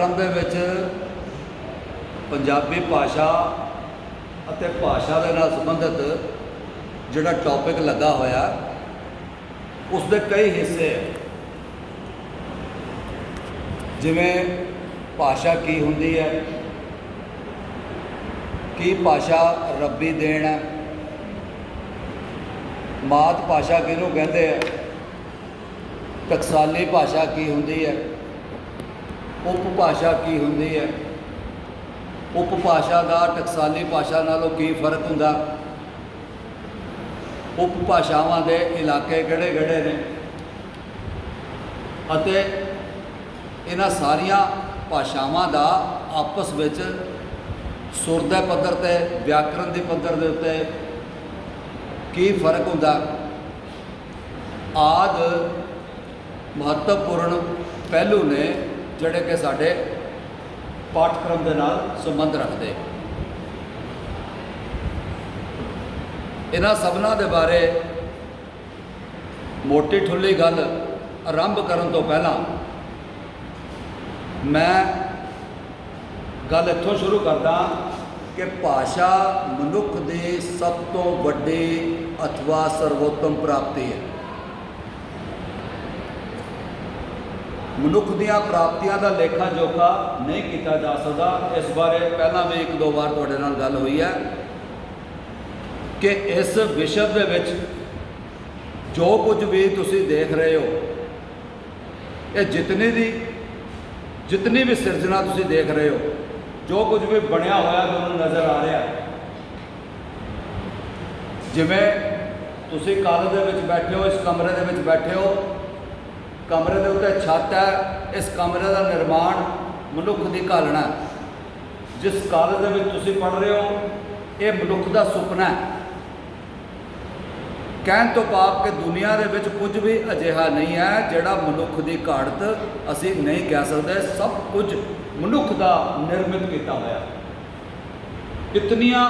ਪ੍ਰਮ ਦੇ ਵਿੱਚ ਪੰਜਾਬੀ ਭਾਸ਼ਾ ਅਤੇ ਭਾਸ਼ਾ ਦੇ ਨਾਲ ਸੰਬੰਧਿਤ ਜਿਹੜਾ ਟੌਪਿਕ ਲੱਗਾ ਹੋਇਆ, ਉਸ ਦੇ ਕਈ ਹਿੱਸੇ ਹੈ ਜਿਵੇਂ ਭਾਸ਼ਾ ਕੀ ਹੁੰਦੀ ਹੈ, ਕੀ ਭਾਸ਼ਾ ਰੱਬੀ ਦੇਣ ਹੈ, ਮਾਤ ਭਾਸ਼ਾ ਕਿਹਨੂੰ ਕਹਿੰਦੇ ਆ, ਟਕਸਾਲੀ ਭਾਸ਼ਾ ਕੀ ਹੁੰਦੀ ਹੈ ਉਪਭਾਸ਼ਾ ਕੀ ਹੁੰਦੀ ਹੈ? ਉਪਭਾਸ਼ਾ ਦਾ ਟਕਸਾਲੀ ਭਾਸ਼ਾ ਨਾਲੋਂ ਕੀ ਫ਼ਰਕ ਹੁੰਦਾ? ਉਪਭਾਸ਼ਾਵਾਂ ਦੇ ਇਲਾਕੇ ਕਿਹੜੇ ਕਿਹੜੇ ਨੇ? ਅਤੇ ਇਹਨਾਂ ਸਾਰੀਆਂ ਭਾਸ਼ਾਵਾਂ ਦਾ ਆਪਸ ਵਿੱਚ ਸੁਰ ਦੇ ਪੱਧਰ ਤੇ ਵਿਆਕਰਣ ਦੇ ਪੱਧਰ ਦੇ ਉੱਤੇ ਕੀ ਫ਼ਰਕ ਹੁੰਦਾ? ਆਦ ਮਹੱਤਵਪੂਰਨ ਪਹਿਲੂ ਨੇ ਜਿਹੜੇ ਕਿ ਸਾਡੇ ਪਾਠਕ੍ਰਮ ਦੇ ਨਾਲ ਸੰਬੰਧ ਰੱਖਦੇ। ਇਹਨਾਂ ਸਭਨਾਂ ਦੇ ਬਾਰੇ ਮੋਟੀ ਠੁੱਲੀ ਗੱਲ ਆਰੰਭ ਕਰਨ ਤੋਂ ਪਹਿਲਾਂ ਮੈਂ ਗੱਲ ਇੱਥੋਂ ਸ਼ੁਰੂ ਕਰਦਾ ਕਿ ਭਾਸ਼ਾ ਮਨੁੱਖ ਦੀ ਸਭ ਤੋਂ ਵੱਡੀ ਅਥਵਾ ਸਰਵੋਤਮ ਪ੍ਰਾਪਤੀ ਹੈ। ਮਨੁੱਖ ਦੀਆਂ ਪ੍ਰਾਪਤੀਆਂ ਦਾ ਲੇਖਾ ਜੋਖਾ ਨਹੀਂ ਕੀਤਾ ਜਾ ਸਕਦਾ। ਇਸ ਬਾਰੇ ਪਹਿਲਾਂ ਵੀ ਇੱਕ ਦੋ ਵਾਰ ਤੁਹਾਡੇ ਨਾਲ ਗੱਲ ਹੋਈ ਹੈ ਕਿ ਇਸ ਵਿਸ਼ਵ ਦੇ ਵਿੱਚ ਜੋ ਕੁਝ ਵੀ ਤੁਸੀਂ ਦੇਖ ਰਹੇ ਹੋ, ਇਹ ਜਿਤਨੀ ਦੀ ਜਿਤਨੀ ਵੀ ਸਿਰਜਣਾ ਤੁਸੀਂ ਦੇਖ ਰਹੇ ਹੋ, ਜੋ ਕੁਝ ਵੀ ਬਣਿਆ ਹੋਇਆ ਤੁਹਾਨੂੰ ਨਜ਼ਰ ਆ ਰਿਹਾ, ਜਿਵੇਂ ਤੁਸੀਂ ਕਾਲਜ ਦੇ ਵਿੱਚ ਬੈਠੇ ਹੋ, ਇਸ ਕਮਰੇ ਦੇ ਵਿੱਚ ਬੈਠੇ ਹੋ ਕਮਰੇ ਦੇ ਉੱਤੇ ਛੱਤ ਹੈ ਇਸ ਕਮਰੇ ਦਾ ਨਿਰਮਾਣ ਮਨੁੱਖ ਦੀ ਘਾਲਣਾ ਹੈ। ਜਿਸ ਕਾਲਜ ਦੇ ਵਿੱਚ ਤੁਸੀਂ ਪੜ੍ਹ ਰਹੇ ਹੋ ਇਹ ਮਨੁੱਖ ਦਾ ਸੁਪਨਾ ਹੈ ਕਹਿਣ ਤੋਂ ਭਾਵ ਕਿ ਦੁਨੀਆ ਦੇ ਵਿੱਚ ਕੁਝ ਵੀ ਅਜਿਹਾ ਨਹੀਂ ਹੈ ਜਿਹੜਾ ਮਨੁੱਖ ਦੀ ਘਾੜਤ ਅਸੀਂ ਨਹੀਂ ਕਹਿ ਸਕਦੇ ਸਭ ਕੁਝ ਮਨੁੱਖ ਦਾ ਨਿਰਮਿਤ ਕੀਤਾ ਹੋਇਆ ਇਤਨੀਆਂ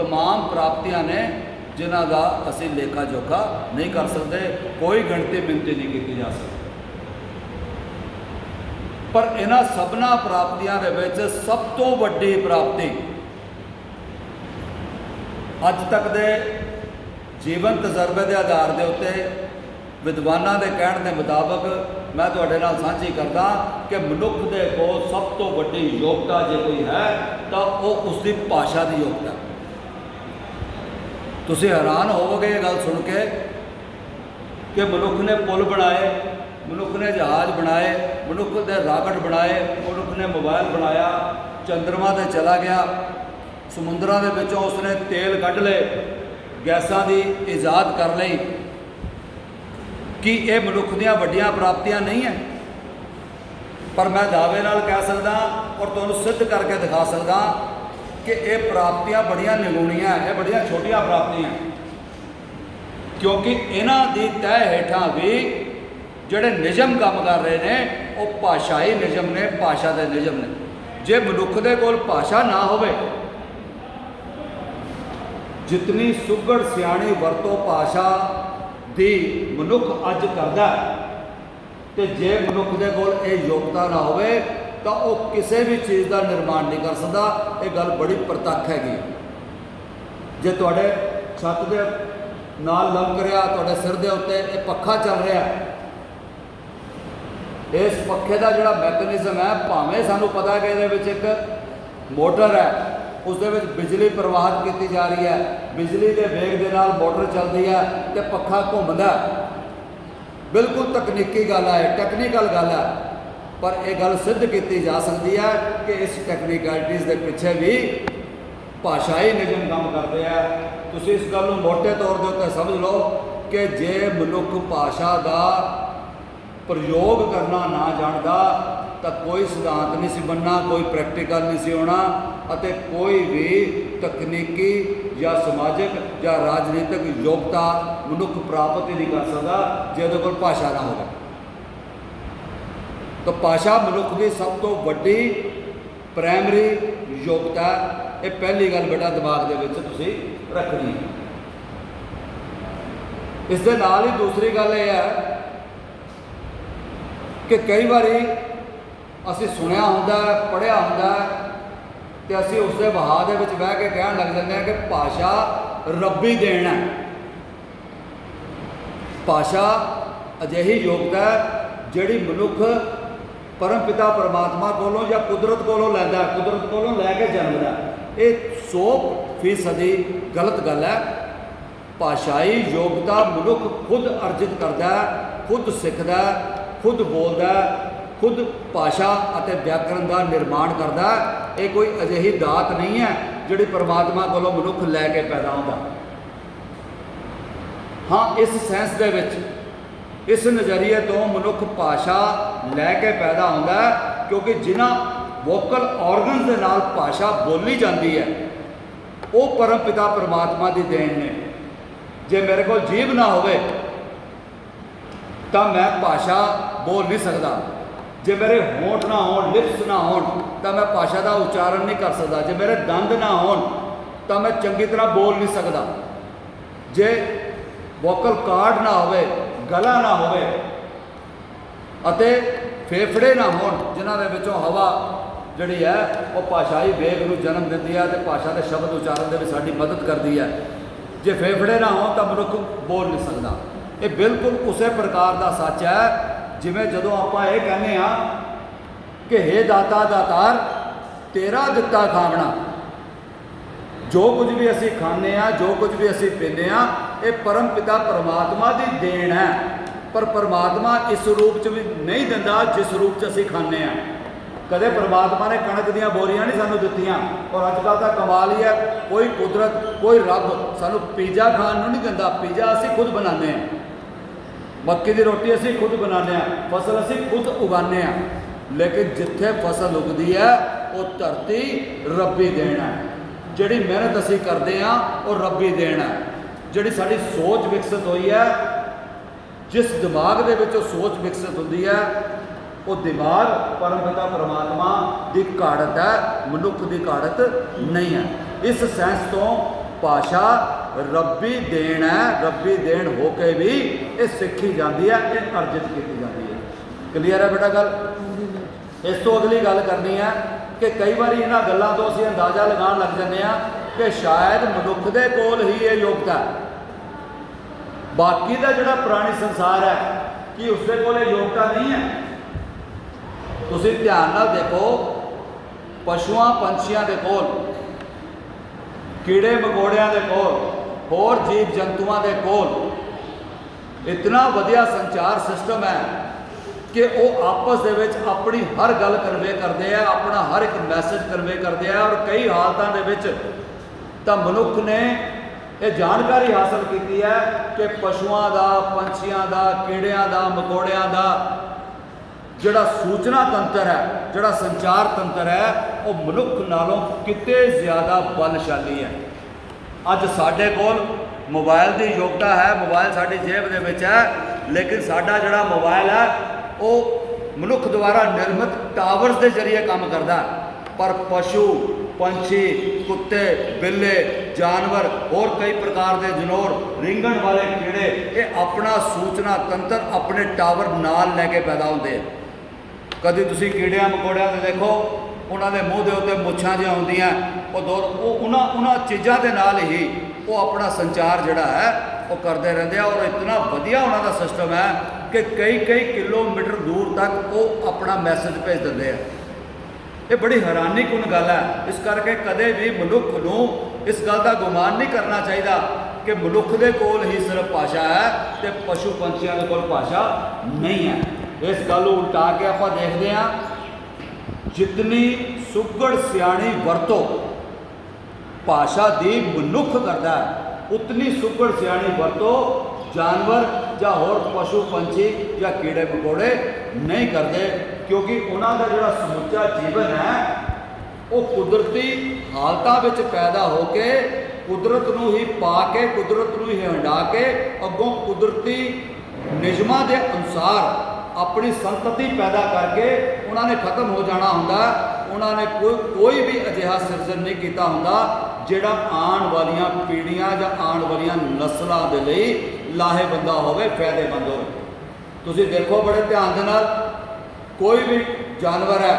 तमाम ਪ੍ਰਾਪਤੀਆਂ ਨੇ ਜਿਨ੍ਹਾਂ ਦਾ ਅਸੀਂ ਲੇਖਾ ਜੋਖਾ ਨਹੀਂ ਕਰ ਸਕਦੇ ਕੋਈ ਗਿਣਤੀ ਮਿੰਤੀ ਨਹੀਂ ਕੀਤੀ ਜਾ ਸਕਦੀ ਪਰ ਇਹਨਾਂ ਸਭਨਾ ਪ੍ਰਾਪਤੀਆਂ ਦੇ ਵਿੱਚ ਸਭ ਤੋਂ ਵੱਡੀ ਪ੍ਰਾਪਤੀ ਅੱਜ ਤੱਕ ਦੇ ਜੀਵਨ ਤਜਰਬੇ ਦੇ ਆਧਾਰ ਦੇ ਉੱਤੇ ਵਿਦਵਾਨਾਂ ਦੇ ਕਹਿਣ ਦੇ ਮੁਤਾਬਕ ਮੈਂ ਤੁਹਾਡੇ ਨਾਲ ਸਾਂਝੀ ਕਰਦਾ ਕਿ ਮਨੁੱਖ ਦੇ ਕੋਲ ਸਭ ਤੋਂ ਵੱਡੀ ਯੋਗਤਾ ਜੇ ਕੋਈ ਹੈ, ਤਾਂ ਉਹ ਉਸ ਦੀ ਭਾਸ਼ਾ ਦੀ ਯੋਗਤਾ। ਤੁਸੀਂ ਹੈਰਾਨ ਹੋਵੋਗੇ ਇਹ ਗੱਲ ਸੁਣ ਕੇ ਕਿ ਮਨੁੱਖ ਨੇ ਪੁਲ ਬਣਾਏ, ਮਨੁੱਖ ਨੇ ਜਹਾਜ਼ ਬਣਾਏ ਮਨੁੱਖ ਦੇ ਰਾਕਟ ਬਣਾਏ, ਮਨੁੱਖ ਨੇ ਮੋਬਾਈਲ ਬਣਾਇਆ, ਚੰਦਰਮਾ ਤੇ ਚਲਾ ਗਿਆ। ਸਮੁੰਦਰਾਂ ਦੇ ਵਿੱਚੋਂ ਉਸਨੇ ਤੇਲ ਕੱਢ ਲਏ, ਗੈਸਾਂ ਦੀ ਇਜਾਦ ਕਰ ਲਈ। ਕਿ ਇਹ ਮਨੁੱਖ ਦੀਆਂ ਵੱਡੀਆਂ ਪ੍ਰਾਪਤੀਆਂ ਨਹੀਂ ਹੈ? ਪਰ ਮੈਂ ਦਾਅਵੇ ਨਾਲ ਕਹਿ ਸਕਦਾ ਔਰ ਤੁਹਾਨੂੰ ਸਿੱਧ ਕਰਕੇ ਦਿਖਾ ਸਕਦਾ ਕਿ ਇਹ ਪ੍ਰਾਪਤੀਆਂ ਬੜੀਆਂ ਨਿਗੂਣੀਆਂ ਇਹ ਬੜੀਆਂ ਛੋਟੀਆਂ ਪ੍ਰਾਪਤੀਆਂ। ਕਿਉਂਕਿ ਇਹਨਾਂ ਦੀ ਤਹਿ ਹੇਠਾਂ ਵੀ ਜਿਹੜੇ ਨਿਯਮ ਕੰਮ ਕਰ ਰਹੇ ਨੇ ਉਹ ਭਾਸ਼ਾਈ ਨਿਯਮ ਨੇ ਭਾਸ਼ਾ ਦੇ ਨਿਯਮ ਨੇ। ਜੇ ਮਨੁੱਖ ਦੇ ਕੋਲ ਭਾਸ਼ਾ ਨਾ ਹੋਵੇ ਜਿਤਨੀ ਸੁਗੜ ਸਿਆਣੀ ਵਰਤੋਂ ਭਾਸ਼ਾ ਦੀ ਮਨੁੱਖ ਅੱਜ ਕਰਦਾ ਹੈ, ਤੇ ਜੇ ਮਨੁੱਖ ਦੇ ਕੋਲ ਇਹ ਯੋਗਤਾ ਨਾ ਹੋਵੇ ਤਾਂ ਉਹ ਕਿਸੇ ਵੀ ਚੀਜ਼ ਦਾ ਨਿਰਮਾਣ ਨਹੀਂ ਕਰ ਸਕਦਾ। ਇਹ ਗੱਲ ਬੜੀ ਪ੍ਰਤੱਖ ਹੈਗੀ। ਜੇ ਤੁਹਾਡੇ ਛੱਤ ਦੇ ਨਾਲ ਲੰਘ ਰਿਹਾ ਤੁਹਾਡੇ ਸਿਰ ਦੇ ਉੱਤੇ ਇਹ ਪੱਖਾ ਚੱਲ ਰਿਹਾ ਇਸ ਪੱਖੇ ਦਾ ਜਿਹੜਾ ਮੈਕੈਨਿਜ਼ਮ ਹੈ, ਭਾਵੇਂ ਸਾਨੂੰ ਪਤਾ ਕਿ ਇਹਦੇ ਵਿੱਚ ਇੱਕ ਮੋਟਰ ਹੈ, ਉਸ ਦੇ ਵਿੱਚ ਬਿਜਲੀ ਪ੍ਰਵਾਹਿਤ ਕੀਤੀ ਜਾ ਰਹੀ ਹੈ, ਬਿਜਲੀ ਦੇ ਵੇਗ ਦੇ ਨਾਲ ਮੋਟਰ ਚੱਲਦੀ ਹੈ ਤੇ ਪੱਖਾ ਘੁੰਮਦਾ ਬਿਲਕੁਲ ਤਕਨੀਕੀ ਗੱਲ ਹੈ ਟੈਕਨੀਕਲ ਗੱਲ ਹੈ, ਪਰ ਇਹ ਗੱਲ ਸਿੱਧ ਕੀਤੀ ਜਾ ਸਕਦੀ ਹੈ ਕਿ ਇਸ ਟੈਕਨੀਕਲਿਟੀਜ਼ ਦੇ ਪਿੱਛੇ ਵੀ ਭਾਸ਼ਾਈ ਨਿਯਮ ਕੰਮ ਕਰਦੇ ਆ। ਤੁਸੀਂ ਇਸ ਗੱਲ ਨੂੰ ਮੋٹے ਤੌਰ ਦੇ ਉੱਤੇ ਸਮਝ ਲਓ ਕਿ ਜੇ ਮਨੁੱਖ ਭਾਸ਼ਾ ਦਾ ਪ੍ਰਯੋਗ ਕਰਨਾ ਨਾ ਜਾਣਦਾ ਤਾਂ ਕੋਈ ਸਿਧਾਂਤ ਨਹੀਂ ਸੀ ਬਣਨਾ, ਕੋਈ ਪ੍ਰੈਕਟੀਕਲ ਨਹੀਂ ਸੀ ਹੋਣਾ ਅਤੇ ਕੋਈ ਵੀ ਤਕਨੀਕੀ ਜਾਂ ਸਮਾਜਿਕ ਜਾਂ ਰਾਜਨੀਤਿਕ ਯੋਗਤਾ ਮਨੁੱਖ ਪ੍ਰਾਪਤ ਹੀ ਨਹੀਂ ਕਰ ਸਕਦਾ ਜੇ ਉਹਦੇ ਕੋਲ ਭਾਸ਼ਾ ਨਾ ਹੋਵੇ। ਤਾਂ ਭਾਸ਼ਾ ਮਨੁੱਖ ਦੀ ਸਭ ਤੋਂ ਵੱਡੀ ਪ੍ਰਾਇਮਰੀ ਯੋਗਤਾ, ਇਹ ਪਹਿਲੀ ਗੱਲ ਬੇਟਾ ਦਿਮਾਗ ਦੇ ਵਿੱਚ ਤੁਸੀਂ ਰੱਖਣੀ ਹੈ। ਇਸ ਦੇ ਨਾਲ ਹੀ ਦੂਸਰੀ ਗੱਲ ਇਹ ਹੈ ਕਿ ਕਈ ਵਾਰੀ ਅਸੀਂ ਸੁਣਿਆ ਹੁੰਦਾ ਹੈ, ਪੜ੍ਹਿਆ ਹੁੰਦਾ ਹੈ ਤੇ ਅਸੀਂ ਉਸ ਦੇ ਵਹਾਅ ਦੇ ਵਿੱਚ ਬਹਿ ਕੇ ਕਹਿਣ ਲੱਗ ਜਾਂਦੇ ਹਾਂ ਕਿ ਭਾਸ਼ਾ ਰੱਬੀ ਦੇਣ ਹੈ। ਭਾਸ਼ਾ ਅਜਿਹੀ ਯੋਗਤਾ ਹੈ ਜਿਹੜੀ ਮਨੁੱਖ ਪਰਮ ਪਿਤਾ ਪਰਮਾਤਮਾ ਕੋਲੋਂ ਜਾਂ ਕੁਦਰਤ ਕੋਲੋਂ ਲੈਂਦਾ ਕੁਦਰਤ ਕੋਲੋਂ ਲੈ ਕੇ ਜਨਮਦਾ ਇਹ 100% ਗਲਤ ਗੱਲ ਹੈ। ਭਾਸ਼ਾਈ ਯੋਗਤਾ ਮਨੁੱਖ ਖੁਦ ਅਰਜਿਤ ਕਰਦਾ ਖੁਦ ਸਿੱਖਦਾ ਖੁਦ ਬੋਲਦਾ ਖੁਦ ਭਾਸ਼ਾ ਅਤੇ ਵਿਆਕਰਣ ਦਾ ਨਿਰਮਾਣ ਕਰਦਾ ਇਹ ਕੋਈ ਅਜਿਹੀ ਦਾਤ ਨਹੀਂ ਹੈ ਜਿਹੜੀ ਪਰਮਾਤਮਾ ਕੋਲੋਂ ਮਨੁੱਖ ਲੈ ਕੇ ਪੈਦਾ ਹੁੰਦਾ। ਹਾਂ, ਇਸ ਸੈਂਸ ਦੇ ਵਿੱਚ, ਇਸ ਨਜ਼ਰੀਏ ਤੋਂ ਮਨੁੱਖ ਭਾਸ਼ਾ ਲੈ ਕੇ ਪੈਦਾ ਹੁੰਦਾ ਕਿਉਂਕਿ ਜਿਨ੍ਹਾਂ ਵੋਕਲ ਆਰਗਨਸ ਦੇ ਨਾਲ ਭਾਸ਼ਾ ਬੋਲੀ ਜਾਂਦੀ ਹੈ, ਉਹ ਪਰਮ ਪਿਤਾ ਪਰਮਾਤਮਾ ਦੀ ਦੇਣ ਨੇ। ਜੇ ਮੇਰੇ ਕੋਲ ਜੀਭ ਨਾ ਹੋਵੇ ਤਾਂ ਮੈਂ ਭਾਸ਼ਾ ਬੋਲ ਨਹੀਂ ਸਕਦਾ। ਜੇ ਮੇਰੇ ਹੋਂਠ ਨਾ ਹੋਣ ਲਿਪਸ ਨਾ ਹੋਣ, ਤਾਂ ਮੈਂ ਭਾਸ਼ਾ ਦਾ ਉਚਾਰਨ ਨਹੀਂ ਕਰ ਸਕਦਾ। ਜੇ ਮੇਰੇ ਦੰਦ ਨਾ ਹੋਣ, ਤਾਂ ਮੈਂ ਚੰਗੀ ਤਰ੍ਹਾਂ ਬੋਲ ਨਹੀਂ ਸਕਦਾ। ਜੇ ਵੋਕਲ ਕਾਰਡ ਨਾ ਹੋਵੇ, ਗਲਾ ਨਾ ਹੋਵੇ ਅਤੇ ਫੇਫੜੇ ਨਾ ਹੋਣ, ਜਿਨ੍ਹਾਂ ਦੇ ਵਿੱਚੋਂ ਹਵਾ ਜਿਹੜੀ ਹੈ, ਉਹ ਭਾਸ਼ਾਈ ਵੇਗ ਨੂੰ ਜਨਮ ਦਿੰਦੀ ਹੈ ਤੇ ਭਾਸ਼ਾ ਦੇ ਸ਼ਬਦ ਉਚਾਰਨ ਦੇ ਵਿੱਚ ਸਾਡੀ ਮਦਦ ਕਰਦੀ ਹੈ। ਜੇ ਫੇਫੜੇ ਨਾ ਹੋਣ, ਤਾਂ ਮਨੁੱਖ ਬੋਲ ਨਹੀਂ ਸਕਦਾ। ਇਹ ਬਿਲਕੁਲ ਉਸੇ ਪ੍ਰਕਾਰ ਦਾ ਸੱਚ ਹੈ, ਜਿਵੇਂ ਜਦੋਂ ਆਪਾਂ ਇਹ ਕਹਿੰਦੇ ਆ ਕਿ हे ਦਾਤਾ ਦਾਤਾਰ, ਤੇਰਾ ਦਿੱਤਾ ਖਾਵਣਾ। ਜੋ ਕੁਝ ਵੀ ਅਸੀਂ ਖਾਂਦੇ ਆ ਜੋ ਕੁਝ ਵੀ ਅਸੀਂ ਪੀਂਦੇ ਆ ਇਹ ਪਰਮ ਪਿਤਾ ਪਰਮਾਤਮਾ ਦੀ ਦੇਣ ਹੈ। ਪਰ ਪਰਮਾਤਮਾ ਇਸ ਰੂਪ ਚ ਵੀ ਨਹੀਂ ਦਿੰਦਾ ਜਿਸ ਰੂਪ ਚ ਅਸੀਂ ਖਾਂਦੇ ਆ ਕਦੇ ਪਰਮਾਤਮਾ ਨੇ ਕਣਕ ਦੀਆਂ ਬੋਰੀਆਂ ਨਹੀਂ ਸਾਨੂੰ ਦਿੱਤੀਆਂ, ਔਰ ਅੱਜ ਕੱਲ੍ਹ ਤਾਂ ਕਮਾਲ ਹੀ ਹੈ, ਕੋਈ ਕੁਦਰਤ, ਕੋਈ ਰੱਬ ਸਾਨੂੰ ਪੀਜ਼ਾ ਖਾਣ ਨੂੰ ਨਹੀਂ ਦਿੰਦਾ। ਪੀਜ਼ਾ ਅਸੀਂ ਖੁਦ ਬਣਾਉਂਦੇ ਆ ਮੱਕੀ ਦੀ ਰੋਟੀ ਅਸੀਂ ਖੁਦ ਬਣਾਉਂਦੇ ਆ ਫਸਲ ਅਸੀਂ ਖੁਦ ਉਗਾਉਂਦੇ ਆ ਲੇਕਿਨ ਜਿੱਥੇ ਫਸਲ ਉਗਦੀ ਹੈ, ਉਹ ਧਰਤੀ ਰੱਬੀ ਦੇਣ ਹੈ। ਜਿਹੜੀ ਮਿਹਨਤ ਅਸੀਂ ਕਰਦੇ ਆ ਉਹ ਰੱਬੀ ਦੇਣ ਹੈ। ਜਿਹੜੀ ਸਾਡੀ ਸੋਚ ਵਿਕਸਿਤ ਹੋਈ ਹੈ, ਜਿਸ ਦਿਮਾਗ ਦੇ ਵਿੱਚ ਉਹ ਸੋਚ ਵਿਕਸਿਤ ਹੁੰਦੀ ਹੈ, ਉਹ ਦਿਮਾਗ ਪਰਮਪਿਤਾ ਪਰਮਾਤਮਾ ਦੀ ਘਾੜਤ ਹੈ, ਮਨੁੱਖ ਦੀ ਘਾੜਤ ਨਹੀਂ ਹੈ। ਇਸ ਸੈਂਸ ਤੋਂ ਭਾਸ਼ਾ ਰੱਬੀ ਦੇਣ ਹੈ, ਰੱਬੀ ਦੇਣ ਹੋ ਕੇ ਵੀ ਇਹ ਸਿੱਖੀ ਜਾਂਦੀ ਹੈ, ਇਹ ਅਰਜਿਤ ਕੀਤੀ ਜਾਂਦੀ ਹੈ। ਕਲੀਅਰ ਹੈ ਬੇਟਾ ਗੱਲ? ਇਸ ਤੋਂ ਅਗਲੀ ਗੱਲ ਕਰਨੀ ਹੈ ਕਿ ਕਈ ਵਾਰੀ ਇਹਨਾਂ ਗੱਲਾਂ ਤੋਂ ਅਸੀਂ ਅੰਦਾਜ਼ਾ ਲਗਾਉਣ ਲੱਗ ਜਾਂਦੇ ਆ ਕਿ ਸ਼ਾਇਦ ਮਨੁੱਖ ਦੇ ਕੋਲ ਹੀ ਇਹ ਯੋਗਤਾ ਬਾਕੀ ਦਾ ਜਿਹੜਾ ਪੁਰਾਣੀ ਸੰਸਾਰ ਹੈ, ਕਿ ਉਸਦੇ ਕੋਲ ਇਹ ਯੋਗਤਾ ਨਹੀਂ ਹੈ? ਤੁਸੀਂ ਧਿਆਨ ਨਾਲ ਦੇਖੋ, ਪਸ਼ੂਆਂ ਪੰਛੀਆਂ ਦੇ ਕੋਲ, ਕੀੜੇ ਮਕੌੜਿਆਂ ਦੇ ਕੋਲ ਹੋਰ ਜੀਵ ਜੰਤੂਆਂ ਦੇ ਕੋਲ ਇਤਨਾ ਵਧੀਆ ਸੰਚਾਰ ਸਿਸਟਮ ਹੈ ਕਿ ਉਹ ਆਪਸ ਦੇ ਵਿੱਚ ਆਪਣੀ ਹਰ ਗੱਲ ਕਨਵੇ ਕਰਦੇ ਆ, ਆਪਣਾ ਹਰ ਇੱਕ ਮੈਸੇਜ ਕਨਵੇ ਕਰਦੇ ਆ ਔਰ ਕਈ ਹਾਲਤਾਂ ਦੇ ਵਿੱਚ ਤਾਂ ਮਨੁੱਖ ਨੇ ਇਹ ਜਾਣਕਾਰੀ ਹਾਸਲ ਕੀਤੀ ਹੈ ਕਿ ਪਸ਼ੂਆਂ ਦਾ, ਪੰਛੀਆਂ ਦਾ, ਕੀੜਿਆਂ ਦਾ, ਮਕੌੜਿਆਂ ਦਾ ਜਿਹੜਾ ਸੂਚਨਾ ਤੰਤਰ ਹੈ, ਜਿਹੜਾ ਸੰਚਾਰ ਤੰਤਰ ਹੈ, ਉਹ ਮਨੁੱਖ ਨਾਲੋਂ ਕਿਤੇ ਜ਼ਿਆਦਾ ਬਲਸ਼ਾਲੀ ਹੈ। ਅੱਜ ਸਾਡੇ ਕੋਲ ਮੋਬਾਈਲ ਦੀ ਯੋਗਤਾ ਹੈ, ਮੋਬਾਈਲ ਸਾਡੀ ਜੇਬ ਦੇ ਵਿੱਚ ਹੈ, ਲੇਕਿਨ ਸਾਡਾ ਜਿਹੜਾ ਮੋਬਾਈਲ ਹੈ, ਉਹ ਮਨੁੱਖ ਦੁਆਰਾ ਨਿਰਮਿਤ ਟਾਵਰਸ ਦੇ ਜ਼ਰੀਏ ਕੰਮ ਕਰਦਾ ਪਰ ਪਸ਼ੂ, ਪੰਛੀ, ਕੁੱਤੇ, ਬਿੱਲੇ, ਜਾਨਵਰ, ਹੋਰ ਕਈ ਪ੍ਰਕਾਰ ਦੇ ਜਨੌਰ, ਰਿੰਗਣ ਵਾਲੇ ਕੀੜੇ, ਇਹ ਆਪਣਾ ਸੂਚਨਾ ਤੰਤਰ ਆਪਣੇ ਟਾਵਰ ਨਾਲ ਲੈ ਕੇ ਪੈਦਾ ਹੁੰਦੇ ਆ ਕਦੀ ਤੁਸੀਂ ਕੀੜਿਆਂ, ਮਕੌੜਿਆਂ ਦੇ ਦੇਖੋ ਉਹਨਾਂ ਦੇ ਮੂੰਹ ਦੇ ਉੱਤੇ ਮੁੱਛਾਂ ਜਿਹੀਆਂ ਹੁੰਦੀਆਂ, ਉਹ ਦੌਰ ਉਹ ਉਹਨਾਂ ਉਹਨਾਂ ਚੀਜ਼ਾਂ ਦੇ ਨਾਲ ਹੀ ਉਹ ਆਪਣਾ ਸੰਚਾਰ ਜਿਹੜਾ ਹੈ, ਉਹ ਕਰਦੇ ਰਹਿੰਦੇ ਆ ਔਰ ਇਤਨਾ ਵਧੀਆ ਉਹਨਾਂ ਦਾ ਸਿਸਟਮ ਹੈ ਕਿ ਕਈ ਕਈ ਕਿਲੋਮੀਟਰ ਦੂਰ ਤੱਕ ਉਹ ਆਪਣਾ ਮੈਸੇਜ ਭੇਜ ਦਿੰਦੇ ਆ। ਇਹ ਬੜੀ ਹੈਰਾਨੀਕੁਨ ਗੱਲ ਹੈ। ਇਸ ਕਰਕੇ ਕਦੇ ਵੀ ਮਨੁੱਖ ਨੂੰ ਇਸ ਗੱਲ ਦਾ ਗੁਮਾਨ ਨਹੀਂ ਕਰਨਾ ਚਾਹੀਦਾ ਕਿ ਮਨੁੱਖ ਦੇ ਕੋਲ ਹੀ ਸਿਰਫ ਭਾਸ਼ਾ ਹੈ ਤੇ ਪਸ਼ੂ ਪੰਛੀਆਂ ਦੇ ਕੋਲ ਭਾਸ਼ਾ ਨਹੀਂ ਹੈ। ਇਸ ਗੱਲ ਨੂੰ ਉਲਟਾ ਕੇ ਆਪਾਂ ਦੇਖਦੇ ਹਾਂ। ਜਿਤਨੀ ਸੁਗੜ ਸਿਆਣੀ ਵਰਤੋ ਭਾਸ਼ਾ ਦੀ ਮਨੁੱਖ ਕਰਦਾ ਉਤਨੀ ਸੁਗੜ ਸਿਆਣੀ ਵਰਤੋ ਜਾਨਵਰ ਜਾਂ ਹੋਰ ਪਸ਼ੂ ਪੰਛੀ ਜਾਂ ਕੀੜੇ ਮਕੌੜੇ ਨਹੀਂ ਕਰਦੇ, ਕਿਉਂਕਿ ਉਹਨਾਂ ਦਾ ਜਿਹੜਾ ਸਮੁੱਚਾ ਜੀਵਨ ਹੈ, ਉਹ ਕੁਦਰਤੀ ਹਾਲਤਾਂ ਵਿੱਚ ਪੈਦਾ ਹੋ ਕੇ ਕੁਦਰਤ ਨੂੰ ਹੀ ਪਾ ਕੇ, ਕੁਦਰਤ ਨੂੰ ਹੀ ਹੰਡਾ ਕੇ ਅੱਗੋਂ ਕੁਦਰਤੀ ਨਿਯਮਾਂ ਦੇ ਅਨੁਸਾਰ ਆਪਣੀ ਸੰਤਤੀ ਪੈਦਾ ਕਰਕੇ ਉਹਨਾਂ ਨੇ ਖਤਮ ਹੋ ਜਾਣਾ ਹੁੰਦਾ, ਉਹਨਾਂ ਨੇ ਕੋਈ ਕੋਈ ਵੀ ਅਜਿਹਾ ਸਿਰਜਣ ਨਹੀਂ ਕੀਤਾ ਹੁੰਦਾ, ਜਿਹੜਾ ਆਉਣ ਵਾਲੀਆਂ ਪੀੜ੍ਹੀਆਂ ਜਾਂ ਆਉਣ ਵਾਲੀਆਂ ਨਸਲਾਂ ਦੇ ਲਈ ਲਾਹੇਵੰਦਾ ਹੋਵੇ, ਫਾਇਦੇਮੰਦ ਹੋਵੇ। ਤੁਸੀਂ ਦੇਖੋ ਬੜੇ ਧਿਆਨ ਦੇ ਨਾਲ, ਕੋਈ ਵੀ ਜਾਨਵਰ ਹੈ,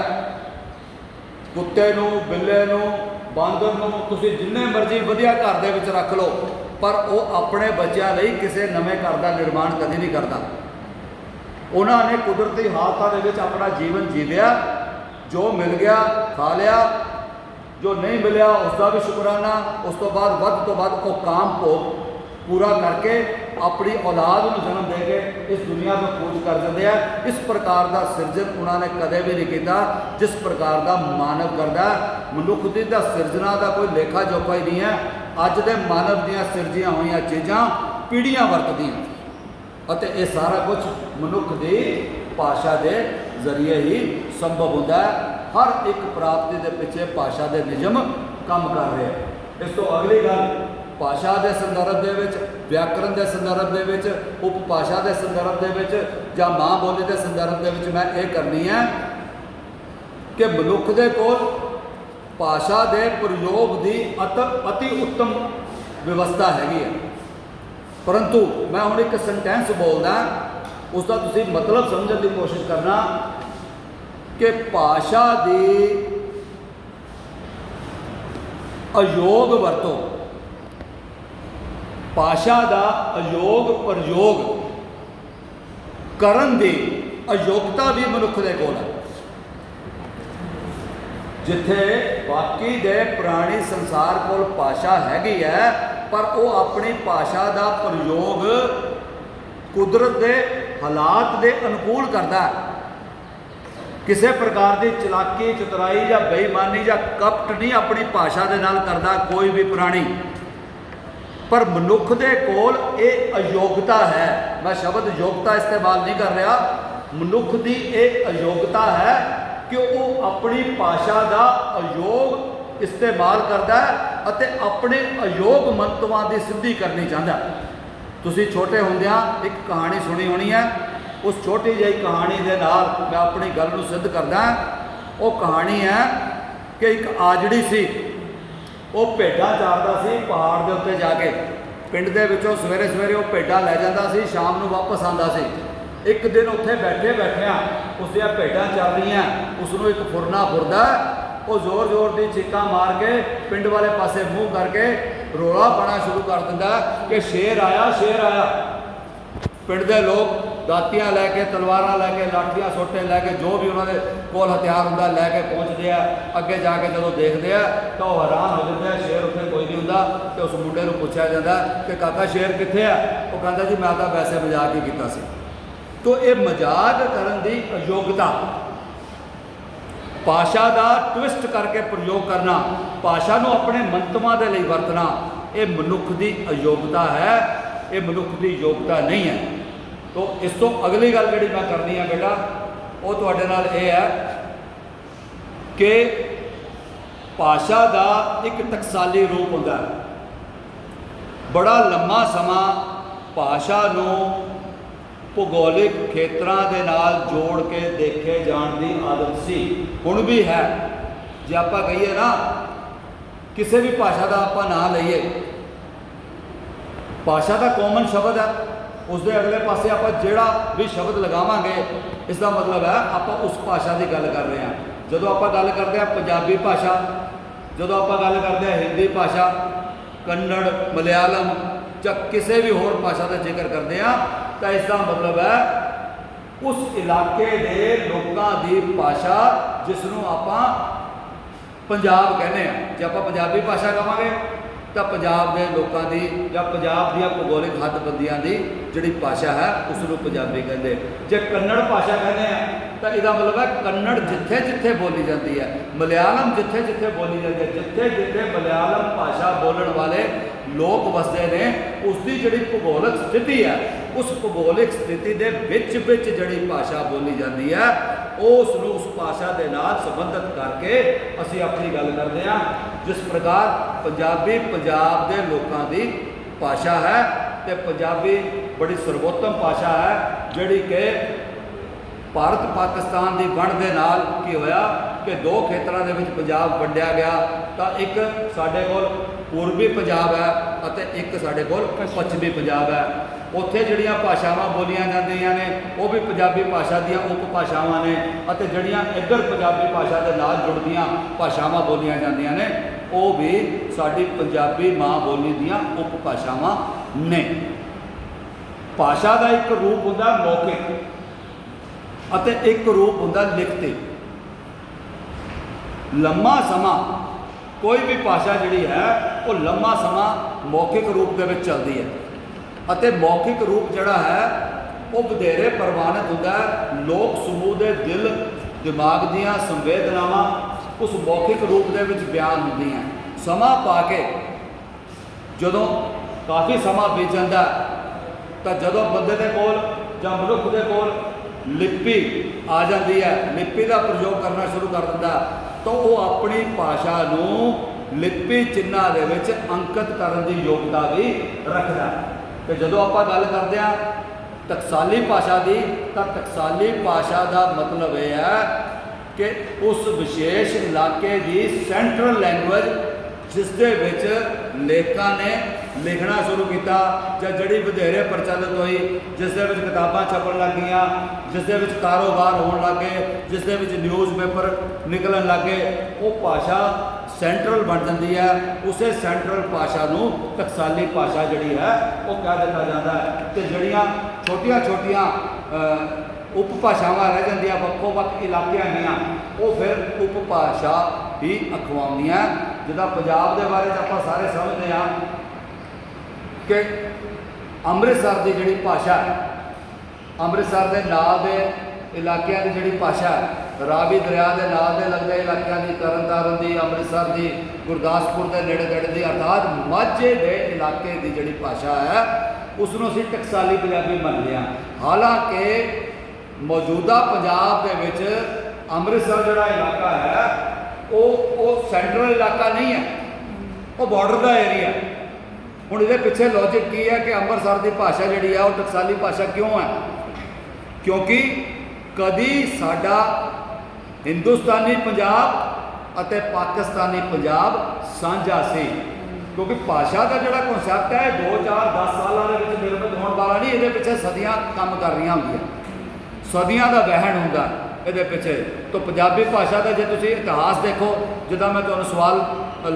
ਕੁੱਤੇ ਨੂੰ, ਬਿੱਲੇ ਨੂੰ, ਬਾਂਦਰ ਨੂੰ, ਤੁਸੀਂ ਜਿੰਨੇ ਮਰਜ਼ੀ ਵਧੀਆ ਘਰ ਦੇ ਵਿੱਚ ਰੱਖ ਲਓ, ਪਰ ਉਹ ਆਪਣੇ ਬੱਚਿਆਂ ਲਈ ਕਿਸੇ ਨਵੇਂ ਘਰ ਦਾ ਨਿਰਮਾਣ ਕਦੇ ਨਹੀਂ ਕਰਦਾ। ਉਹਨਾਂ ਨੇ ਕੁਦਰਤੀ ਹਾਲਤਾਂ ਦੇ ਵਿੱਚ ਆਪਣਾ ਜੀਵਨ ਜੀ ਲਿਆ ਜੋ ਮਿਲ ਗਿਆ, ਖਾ ਲਿਆ, ਜੋ ਨਹੀਂ ਮਿਲਿਆ ਉਸ ਦਾ ਵੀ ਸ਼ੁਕਰਾਨਾ, ਉਸ ਤੋਂ ਬਾਅਦ ਵੱਧ ਤੋਂ ਵੱਧ ਉਹ ਕਾਮ ਭੋਗ ਪੂਰਾ ਕਰਕੇ ਆਪਣੀ ਔਲਾਦ ਨੂੰ ਜਨਮ ਦੇ ਕੇ ਇਸ ਦੁਨੀਆ ਤੋਂ ਕੂਚ ਕਰ ਦਿੰਦੇ ਆ। ਇਸ ਪ੍ਰਕਾਰ ਦਾ ਸਿਰਜਣ ਉਹਨਾਂ ਨੇ ਕਦੇ ਵੀ ਨਹੀਂ ਕੀਤਾ, ਜਿਸ ਪ੍ਰਕਾਰ ਦਾ ਮਾਨਵ ਕਰਦਾ। ਮਨੁੱਖ ਦੀ ਤਾਂ ਸਿਰਜਣਾ ਦਾ ਕੋਈ ਲੇਖਾ ਜੋਖਾ ਹੀ ਨਹੀਂ ਹੈ। ਅੱਜ ਦੇ ਮਾਨਵ ਦੀਆਂ ਸਿਰਜੀਆਂ ਹੋਈਆਂ ਚੀਜ਼ਾਂ ਪੀੜ੍ਹੀਆਂ ਵਰਤਦੀਆਂ। ਅਤੇ ਇਹ ਸਾਰਾ ਕੁਝ ਮਨੁੱਖ ਦੀ ਭਾਸ਼ਾ ਦੇ ਜ਼ਰੀਏ ਹੀ ਸੰਭਵ ਹੁੰਦਾ ਹੈ। ਹਰ ਇੱਕ ਪ੍ਰਾਪਤੀ ਦੇ ਪਿੱਛੇ ਭਾਸ਼ਾ ਦੇ ਨਿਯਮ ਕੰਮ ਕਰ ਰਹੇ ਆ ਇਸ ਤੋਂ ਅਗਲੀ ਗੱਲ, ਭਾਸ਼ਾ ਦੇ ਸੰਦਰਭ ਦੇ ਵਿੱਚ, ਵਿਆਕਰਣ ਦੇ ਸੰਦਰਭ ਦੇ ਵਿੱਚ, ਉਪਭਾਸ਼ਾ ਦੇ ਸੰਦਰਭ ਦੇ ਵਿੱਚ ਜਾਂ ਮਾਂ ਬੋਲੀ ਦੇ ਸੰਦਰਭ ਦੇ ਵਿੱਚ ਮੈਂ ਇਹ ਕਰਨੀ ਹੈ ਕਿ ਮਨੁੱਖ ਦੇ ਕੋਲ ਭਾਸ਼ਾ ਦੇ ਪ੍ਰਯੋਗ ਦੀ ਅਤ, ਅਤੀ ਉੱਤਮ ਵਿਵਸਥਾ ਹੈਗੀ ਹੈ। ਪਰੰਤੂ ਮੈਂ ਹੁਣ ਇੱਕ ਸੈਂਟੈਂਸ ਬੋਲਦਾ ਉਸ ਦਾ ਤੁਸੀਂ ਮਤਲਬ ਸਮਝਣ ਦੀ ਕੋਸ਼ਿਸ਼ ਕਰਨਾ ਕਿ ਭਾਸ਼ਾ ਦੀ ਅਯੋਗ ਵਰਤੋਂ, ਭਾਸ਼ਾ ਦਾ ਅਯੋਗ ਪ੍ਰਯੋਗ ਕਰਨ ਦੀ ਅਯੋਗਤਾ ਵੀ ਮਨੁੱਖ ਦੇ ਕੋਲ ਹੈ। ਜਿੱਥੇ ਬਾਕੀ ਦੇ ਪ੍ਰਾਣੀ ਸੰਸਾਰ ਕੋਲ ਭਾਸ਼ਾ ਹੈਗੀ ਹੈ, ਪਰ ਉਹ ਆਪਣੀ ਭਾਸ਼ਾ ਦਾ ਪ੍ਰਯੋਗ ਕੁਦਰਤ ਦੇ ਹਾਲਾਤ ਦੇ ਅਨੁਕੂਲ ਕਰਦਾ ਹੈ। ਕਿਸੇ ਪ੍ਰਕਾਰ ਦੀ ਚਲਾਕੀ, ਚਤੁਰਾਈ ਜਾਂ ਬੇਈਮਾਨੀ ਜਾਂ ਕਪਟ ਨਹੀਂ ਆਪਣੀ ਭਾਸ਼ਾ ਦੇ ਨਾਲ ਕਰਦਾ, ਕੋਈ ਵੀ ਪ੍ਰਾਣੀ। ਪਰ ਮਨੁੱਖ ਦੇ ਕੋਲ ਇਹ ਅਯੋਗਤਾ ਹੈ। ਮੈਂ ਸ਼ਬਦ ਯੋਗਤਾ ਇਸਤੇਮਾਲ ਨਹੀਂ ਕਰ ਰਿਹਾ। ਮਨੁੱਖ ਦੀ ਇਹ ਅਯੋਗਤਾ ਹੈ ਕਿ ਉਹ ਆਪਣੀ ਭਾਸ਼ਾ ਦਾ ਅਯੋਗ ਇਸਤੇਮਾਲ ਕਰਦਾ ਹੈ ਅਤੇ ਆਪਣੇ ਅਯੋਗ ਮੰਤਵਾਂ ਦੀ ਸਿੱਧੀ ਕਰਨੀ ਚਾਹੁੰਦਾ ਹੈ। ਤੁਸੀਂ ਛੋਟੇ ਹੁੰਦਿਆਂ ਇੱਕ ਕਹਾਣੀ ਸੁਣੀ ਹੋਣੀ ਹੈ। ਉਸ ਛੋਟੀ ਜਿਹੀ ਕਹਾਣੀ ਦੇ ਨਾਲ ਮੈਂ ਆਪਣੀ ਗੱਲ ਨੂੰ ਸਿੱਧ ਕਰਦਾ ਉਹ ਕਹਾਣੀ ਹੈ ਕਿ ਇੱਕ ਆਜੜੀ ਸੀ। ਉਹ ਭੇਡਾਂ ਚਾਰਦਾ ਸੀ ਪਹਾੜ ਦੇ ਉੱਤੇ ਜਾ ਕੇ। ਪਿੰਡ ਦੇ ਵਿੱਚੋਂ ਸਵੇਰੇ ਸਵੇਰੇ ਉਹ ਭੇਡਾਂ ਲੈ ਜਾਂਦਾ ਸੀ, ਸ਼ਾਮ ਨੂੰ ਵਾਪਸ ਆਉਂਦਾ ਸੀ। ਇੱਕ ਦਿਨ ਉੱਥੇ ਬੈਠੇ ਬੈਠਿਆਂ ਉਸ ਦੀਆਂ ਭੇਡਾਂ ਚੱਲ ਰਹੀਆਂ ਉਸ ਨੂੰ ਇੱਕ ਫੁਰਨਾ ਫੁਰਦਾ। ਉਹ ਜ਼ੋਰ ਜ਼ੋਰ ਦੀ ਚੀਕਾਂ ਮਾਰ ਕੇ ਪਿੰਡ ਵਾਲੇ ਪਾਸੇ ਮੂੰਹ ਕਰਕੇ ਰੋਲਾ ਪਾਣਾ ਸ਼ੁਰੂ ਕਰ ਦਿੰਦਾ ਕਿ ਸ਼ੇਰ ਆਇਆ ਸ਼ੇਰ ਆਇਆ। ਪਿੰਡ ਦੇ ਲੋਕ ਦਾਤੀਆਂ ਲੈ ਕੇ, ਤਲਵਾਰਾਂ ਲੈ ਕੇ, ਲਾਠੀਆਂ, ਸੋਟੇ ਲੈ ਕੇ ਜੋ ਵੀ ਉਹਨਾਂ ਦੇ ਕੋਲ ਹਥਿਆਰ ਹੁੰਦਾ ਲੈ ਕੇ ਪਹੁੰਚਦੇ ਆ। ਅੱਗੇ ਜਾ ਕੇ ਜਦੋਂ ਦੇਖਦੇ ਆ ਤਾਂ ਉਹ ਹੈਰਾਨ ਹੋ ਜਾਂਦੇ ਆ, ਸ਼ੇਰ ਉੱਥੇ ਕੋਈ ਨਹੀਂ ਹੁੰਦਾ ਤੇ ਉਸ ਮੁੰਡੇ ਨੂੰ ਪੁੱਛਿਆ ਜਾਂਦਾ ਕਿ ਕਾਕਾ ਸ਼ੇਰ ਕਿੱਥੇ ਆ? ਉਹ ਕਹਿੰਦਾ ਜੀ ਮੈਂ ਤਾਂ ਵੈਸੇ ਮਜ਼ਾਕ ਹੀ ਕੀਤਾ ਸੀ। ਤੋ ਇਹ ਮਜ਼ਾਕ ਕਰਨ ਦੀ ਅਯੋਗਤਾ ਭਾਸ਼ਾ ਦਾ ਟਵਿਸਟ ਕਰਕੇ ਪ੍ਰਯੋਗ ਕਰਨਾ, ਭਾਸ਼ਾ ਨੂੰ ਆਪਣੇ ਮੰਤਵਾਂ ਦੇ ਲਈ ਵਰਤਣਾ, ਇਹ ਮਨੁੱਖ ਦੀ ਅਯੋਗਤਾ ਹੈ, ਇਹ ਮਨੁੱਖ ਦੀ ਯੋਗਤਾ ਨਹੀਂ ਹੈ। ਤੋ ਇਸ ਤੋਂ ਅਗਲੀ ਗੱਲ ਜਿਹੜੀ ਮੈਂ ਕਰਨੀ ਹੈ ਬੇਟਾ, ਉਹ ਤੁਹਾਡੇ ਨਾਲ ਇਹ ਹੈ ਕਿ ਭਾਸ਼ਾ ਦਾ ਇੱਕ ਟਕਸਾਲੀ ਰੂਪ ਹੁੰਦਾ ਹੈ। ਬੜਾ ਲੰਮਾ ਸਮਾਂ ਭਾਸ਼ਾ ਨੂੰ ਭੂਗੋਲਿਕ ਖੇਤਰਾਂ ਦੇ ਨਾਲ ਜੋੜ ਕੇ ਦੇਖੇ ਜਾਣ ਦੀ ਆਦਤ ਸੀ। ਹੁਣ ਵੀ ਹੈ। ਜੇ ਆਪਾਂ ਕਹੀਏ ਨਾ, ਕਿਸੇ ਵੀ ਭਾਸ਼ਾ ਦਾ ਆਪਾਂ ਨਾਂ ਲਈਏ। ਭਾਸ਼ਾ ਦਾ ਕਾਮਨ ਸ਼ਬਦ ਹੈ। ਉਸ ਦੇ ਅਗਲੇ ਪਾਸੇ ਆਪਾਂ ਜਿਹੜਾ ਵੀ ਸ਼ਬਦ ਲਗਾਵਾਂਗੇ ਇਸ ਦਾ ਮਤਲਬ ਹੈ ਆਪਾਂ ਉਸ ਭਾਸ਼ਾ ਦੀ ਗੱਲ ਕਰ ਰਹੇ ਹਾਂ। ਜਦੋਂ ਆਪਾਂ ਗੱਲ ਕਰਦੇ ਹਾਂ ਪੰਜਾਬੀ ਭਾਸ਼ਾ, ਜਦੋਂ ਆਪਾਂ ਗੱਲ ਕਰਦੇ ਹਾਂ ਹਿੰਦੀ ਭਾਸ਼ਾ, ਕੰਨੜ, ਮਲਿਆਲਮ ਜਾਂ ਕਿਸੇ ਵੀ ਹੋਰ ਭਾਸ਼ਾ ਦਾ ਜ਼ਿਕਰ ਕਰਦੇ ਹਾਂ ਤਾਂ ਇਸ ਦਾ ਮਤਲਬ ਹੈ ਉਸ ਇਲਾਕੇ ਦੇ ਲੋਕਾਂ ਦੀ ਭਾਸ਼ਾ ਜਿਸ ਨੂੰ ਆਪਾਂ ਪੰਜਾਬ ਕਹਿੰਦੇ ਆ ਜੇ ਆਪਾਂ ਪੰਜਾਬੀ ਭਾਸ਼ਾ ਕਹਾਂਗੇ ਤਾਂ ਪੰਜਾਬ ਦੇ ਲੋਕਾਂ ਦੀ ਜਾਂ ਪੰਜਾਬ ਦੀਆਂ ਭੂਗੋਲਿਕ ਹੱਦਬੰਦੀਆਂ ਦੀ ਜਿਹੜੀ ਭਾਸ਼ਾ ਹੈ ਉਸ ਨੂੰ ਪੰਜਾਬੀ ਕਹਿੰਦੇ ਜੇ ਕੰਨੜ ਭਾਸ਼ਾ ਕਹਿੰਦੇ ਆ, ਤਾਂ ਇਹਦਾ ਮਤਲਬ ਹੈ ਕੰਨੜ ਜਿੱਥੇ ਜਿੱਥੇ ਬੋਲੀ ਜਾਂਦੀ ਹੈ। ਮਲਿਆਲਮ ਜਿੱਥੇ ਜਿੱਥੇ ਬੋਲੀ ਜਾਂਦੀ ਹੈ ਜਿੱਥੇ ਜਿੱਥੇ ਮਲਿਆਲਮ ਭਾਸ਼ਾ ਬੋਲਣ ਵਾਲੇ ਲੋਕ ਵਸਦੇ ਨੇ ਉਸ ਦੀ ਜਿਹੜੀ ਭੂਗੋਲਿਕ ਸਥਿਤੀ ਹੈ, ਉਸ ਭੂਗੋਲਿਕ ਸਥਿਤੀ ਦੇ ਵਿੱਚ ਵਿੱਚ ਜਿਹੜੀ ਭਾਸ਼ਾ ਬੋਲੀ ਜਾਂਦੀ ਹੈ ਉਸ ਨੂੰ ਉਸ ਭਾਸ਼ਾ ਦੇ ਨਾਲ ਸੰਬੰਧਿਤ ਕਰਕੇ ਅਸੀਂ ਆਪਣੀ ਗੱਲ ਕਰਦੇ ਹਾਂ, ਜਿਸ ਪ੍ਰਕਾਰ ਪੰਜਾਬੀ ਪੰਜਾਬ ਦੇ ਲੋਕਾਂ ਦੀ ਭਾਸ਼ਾ ਹੈ ਤੇ ਪੰਜਾਬੀ ਬੜੀ ਸਰਵੋਤਮ ਭਾਸ਼ਾ ਹੈ, ਜਿਹੜੀ ਕਿ ਭਾਰਤ ਪਾਕਿਸਤਾਨ ਦੀ ਵੰਡ ਦੇ ਨਾਲ ਕੀ ਹੋਇਆ ਕਿ ਦੋ ਖੇਤਰਾਂ ਦੇ ਵਿੱਚ ਪੰਜਾਬ ਵੰਡਿਆ ਗਿਆ, ਤਾਂ ਇੱਕ ਸਾਡੇ ਕੋਲ ਪੂਰਬੀ ਪੰਜਾਬ ਹੈ ਅਤੇ ਇੱਕ ਸਾਡੇ ਕੋਲ ਪੱਛਮੀ ਪੰਜਾਬ ਹੈ। ਉੱਥੇ ਜਿਹੜੀਆਂ ਭਾਸ਼ਾਵਾਂ ਬੋਲੀਆਂ ਜਾਂਦੀਆਂ ਨੇ ਉਹ ਵੀ ਪੰਜਾਬੀ ਭਾਸ਼ਾ ਦੀਆਂ ਉਪ ਭਾਸ਼ਾਵਾਂ ਨੇ ਅਤੇ ਜਿਹੜੀਆਂ ਇੱਧਰ ਪੰਜਾਬੀ ਭਾਸ਼ਾ ਦੇ ਨਾਲ ਜੁੜਦੀਆਂ ਭਾਸ਼ਾਵਾਂ ਬੋਲੀਆਂ ਜਾਂਦੀਆਂ ਨੇ ਉਹ ਵੀ ਸਾਡੀ ਪੰਜਾਬੀ ਮਾਂ ਬੋਲੀ ਦੀਆਂ ਉਪ ਭਾਸ਼ਾਵਾਂ ਨੇ। ਭਾਸ਼ਾ ਦਾ ਇੱਕ ਰੂਪ ਹੁੰਦਾ ਮੌਖਿਕ ਅਤੇ ਇੱਕ ਰੂਪ ਹੁੰਦਾ ਲਿਖਤੀ। ਲੰਮਾ ਸਮਾਂ ਕੋਈ ਵੀ ਭਾਸ਼ਾ ਜਿਹੜੀ ਹੈ, ਉਹ ਲੰਮਾ ਸਮਾਂ ਮੌਖਿਕ ਰੂਪ ਦੇ ਵਿੱਚ ਚੱਲਦੀ ਹੈ। ਅਤੇ ਮੌਖਿਕ ਰੂਪ ਜਿਹੜਾ ਹੈ, ਉਹ ਵਧੇਰੇ ਪ੍ਰਵਾਨਿਤ ਹੁੰਦਾ ਹੈ। ਲੋਕ ਸਮੂਹ ਦੇ ਦਿਲ, ਦਿਮਾਗ ਦੀਆਂ ਸੰਵੇਦਨਾਵਾਂ ਉਸ ਮੌਖਿਕ ਰੂਪ ਦੇ ਵਿੱਚ ਬਿਆਨ ਹੁੰਦੀਆਂ ਸਮਾਂ ਪਾ ਕੇ ਜਦੋਂ ਕਾਫੀ ਸਮਾਂ ਬੀਤ ਜਾਂਦਾ, ਤਾਂ ਜਦੋਂ ਬੰਦੇ ਦੇ ਕੋਲ ਜਾਂ ਮਨੁੱਖ ਦੇ ਕੋਲ ਲਿਪੀ ਆ ਜਾਂਦੀ ਹੈ, ਲਿਪੀ ਦਾ ਪ੍ਰਯੋਗ ਕਰਨਾ ਸ਼ੁਰੂ ਕਰ ਦਿੰਦਾ। ਤਾਂ ਉਹ ਆਪਣੀ ਭਾਸ਼ਾ ਨੂੰ ਲਿਪੀ ਚਿੰਨ੍ਹਾਂ ਦੇ ਵਿੱਚ ਅੰਕਿਤ ਕਰਨ ਦੀ ਯੋਗਤਾ ਵੀ ਰੱਖਦਾ ਹੈ। ਤੇ ਜਦੋਂ ਆਪਾਂ ਗੱਲ ਕਰਦੇ ਹਾਂ ਟਕਸਾਲੀ ਭਾਸ਼ਾ ਦੀ, ਤਾਂ ਟਕਸਾਲੀ ਭਾਸ਼ਾ ਦਾ ਮਤਲਬ ਇਹ ਹੈ ਕਿ ਉਸ ਵਿਸ਼ੇਸ਼ ਇਲਾਕੇ ਦੀ ਸੈਂਟਰਲ ਲੈਂਗੁਏਜ ਜਿਸ ਦੇ ਵਿੱਚ ਲੇਖਕਾਂ ਨੇ ਲਿਖਣਾ ਸ਼ੁਰੂ ਕੀਤਾ ਜਾਂ ਜਿਹੜੀ ਵਧੇਰੇ ਪ੍ਰਚਲਿਤ ਹੋਈ, ਜਿਸ ਦੇ ਵਿੱਚ ਕਿਤਾਬਾਂ ਛਪਣ ਲੱਗੀਆਂ ਜਿਸ ਦੇ ਵਿੱਚ ਕਾਰੋਬਾਰ ਹੋਣ ਲੱਗੇ ਜਿਸ ਦੇ ਵਿੱਚ ਨਿਊਜ਼ਪੇਪਰ ਨਿਕਲਣ ਲੱਗੇ ਉਹ ਭਾਸ਼ਾ ਸੈਂਟਰਲ ਬਣ ਜਾਂਦੀ ਹੈ। ਉਸੇ ਸੈਂਟਰਲ ਭਾਸ਼ਾ ਨੂੰ ਟਕਸਾਲੀ ਭਾਸ਼ਾ ਜਿਹੜੀ ਹੈ, ਉਹ ਕਹਿ ਦਿੱਤਾ ਜਾਂਦਾ ਹੈ। ਤੇ ਜਿਹੜੀਆਂ ਛੋਟੀਆਂ ਛੋਟੀਆਂ ਉਪਭਾਸ਼ਾਵਾਂ ਰਹਿ ਜਾਂਦੀਆਂ ਵੱਖੋ ਵੱਖ ਇਲਾਕਿਆਂ ਦੀਆਂ, ਉਹ ਫਿਰ ਉਪਭਾਸ਼ਾ ਹੀ ਅਖਵਾਉਂਦੀਆਂ। ਜਿੱਦਾਂ ਪੰਜਾਬ ਦੇ ਬਾਰੇ 'ਚ ਆਪਾਂ ਸਾਰੇ ਸਮਝਦੇ ਹਾਂ ਕਿ ਅੰਮ੍ਰਿਤਸਰ ਦੀ ਜਿਹੜੀ ਭਾਸ਼ਾ ਹੈ, ਅੰਮ੍ਰਿਤਸਰ ਦੇ ਨਾਲ ਦੇ ਇਲਾਕਿਆਂ ਦੀ ਜਿਹੜੀ ਭਾਸ਼ਾ ਹੈ, ਰਾਵੀ ਦਰਿਆ ਦੇ ਨਾਲ ਦੇ ਲੱਗਦੇ ਇਲਾਕਿਆਂ ਦੀ, ਤਰਨਤਾਰਨ ਦੀ, ਅੰਮ੍ਰਿਤਸਰ ਦੀ, ਗੁਰਦਾਸਪੁਰ ਦੇ ਨੇੜੇ ਤੇੜੇ ਦੀ ਅਰਥਾਤ ਮਾਝੇ ਦੇ ਇਲਾਕੇ ਦੀ ਜਿਹੜੀ ਭਾਸ਼ਾ ਹੈ ਉਸ ਨੂੰ ਅਸੀਂ ਟਕਸਾਲੀ ਪੰਜਾਬੀ ਮੰਨਦੇ ਹਾਂ। ਹਾਲਾਂਕਿ ਮੌਜੂਦਾ ਪੰਜਾਬ ਦੇ ਵਿੱਚ ਅੰਮ੍ਰਿਤਸਰ ਜਿਹੜਾ ਇਲਾਕਾ ਹੈ ਉਹ ਉਹ ਸੈਂਟਰਲ ਇਲਾਕਾ ਨਹੀਂ ਹੈ। ਉਹ ਬਾਰਡਰ ਦਾ ਏਰੀਆ ਹੁਣ ਇਹਦੇ ਪਿੱਛੇ ਲੌਜੀਕ ਕੀ ਹੈ ਕਿ ਅੰਮ੍ਰਿਤਸਰ ਦੀ ਭਾਸ਼ਾ ਜਿਹੜੀ ਆ, ਉਹ ਟਕਸਾਲੀ ਭਾਸ਼ਾ ਕਿਉਂ ਹੈ? ਕਿਉਂਕਿ ਕਦੀ ਸਾਡਾ ਹਿੰਦੁਸਤਾਨੀ ਪੰਜਾਬ ਅਤੇ ਪਾਕਿਸਤਾਨੀ ਪੰਜਾਬ ਸਾਂਝਾ ਸੀ। ਕਿਉਂਕਿ ਭਾਸ਼ਾ ਦਾ ਜਿਹੜਾ ਕਨਸੈਪਟ ਹੈ 2 4 10 ਸਾਲਾਂ ਦੇ ਵਿੱਚ ਨਿਰਮਿਤ ਹੋਣ ਵਾਲਾ ਨਹੀਂ, ਇਹਦੇ ਪਿੱਛੇ ਸਦੀਆਂ ਕੰਮ ਕਰ ਰਹੀਆਂ ਹੁੰਦੀਆਂ। ਸਦੀਆਂ ਦਾ ਵਹਿਣ ਹੁੰਦਾ। ਇਹਦੇ ਪਿੱਛੇ। ਤਾਂ ਪੰਜਾਬੀ ਭਾਸ਼ਾ ਦਾ ਜੇ ਤੁਸੀਂ ਇਤਿਹਾਸ ਦੇਖੋ, ਜਿੱਦਾਂ ਮੈਂ ਤੁਹਾਨੂੰ ਸਵਾਲ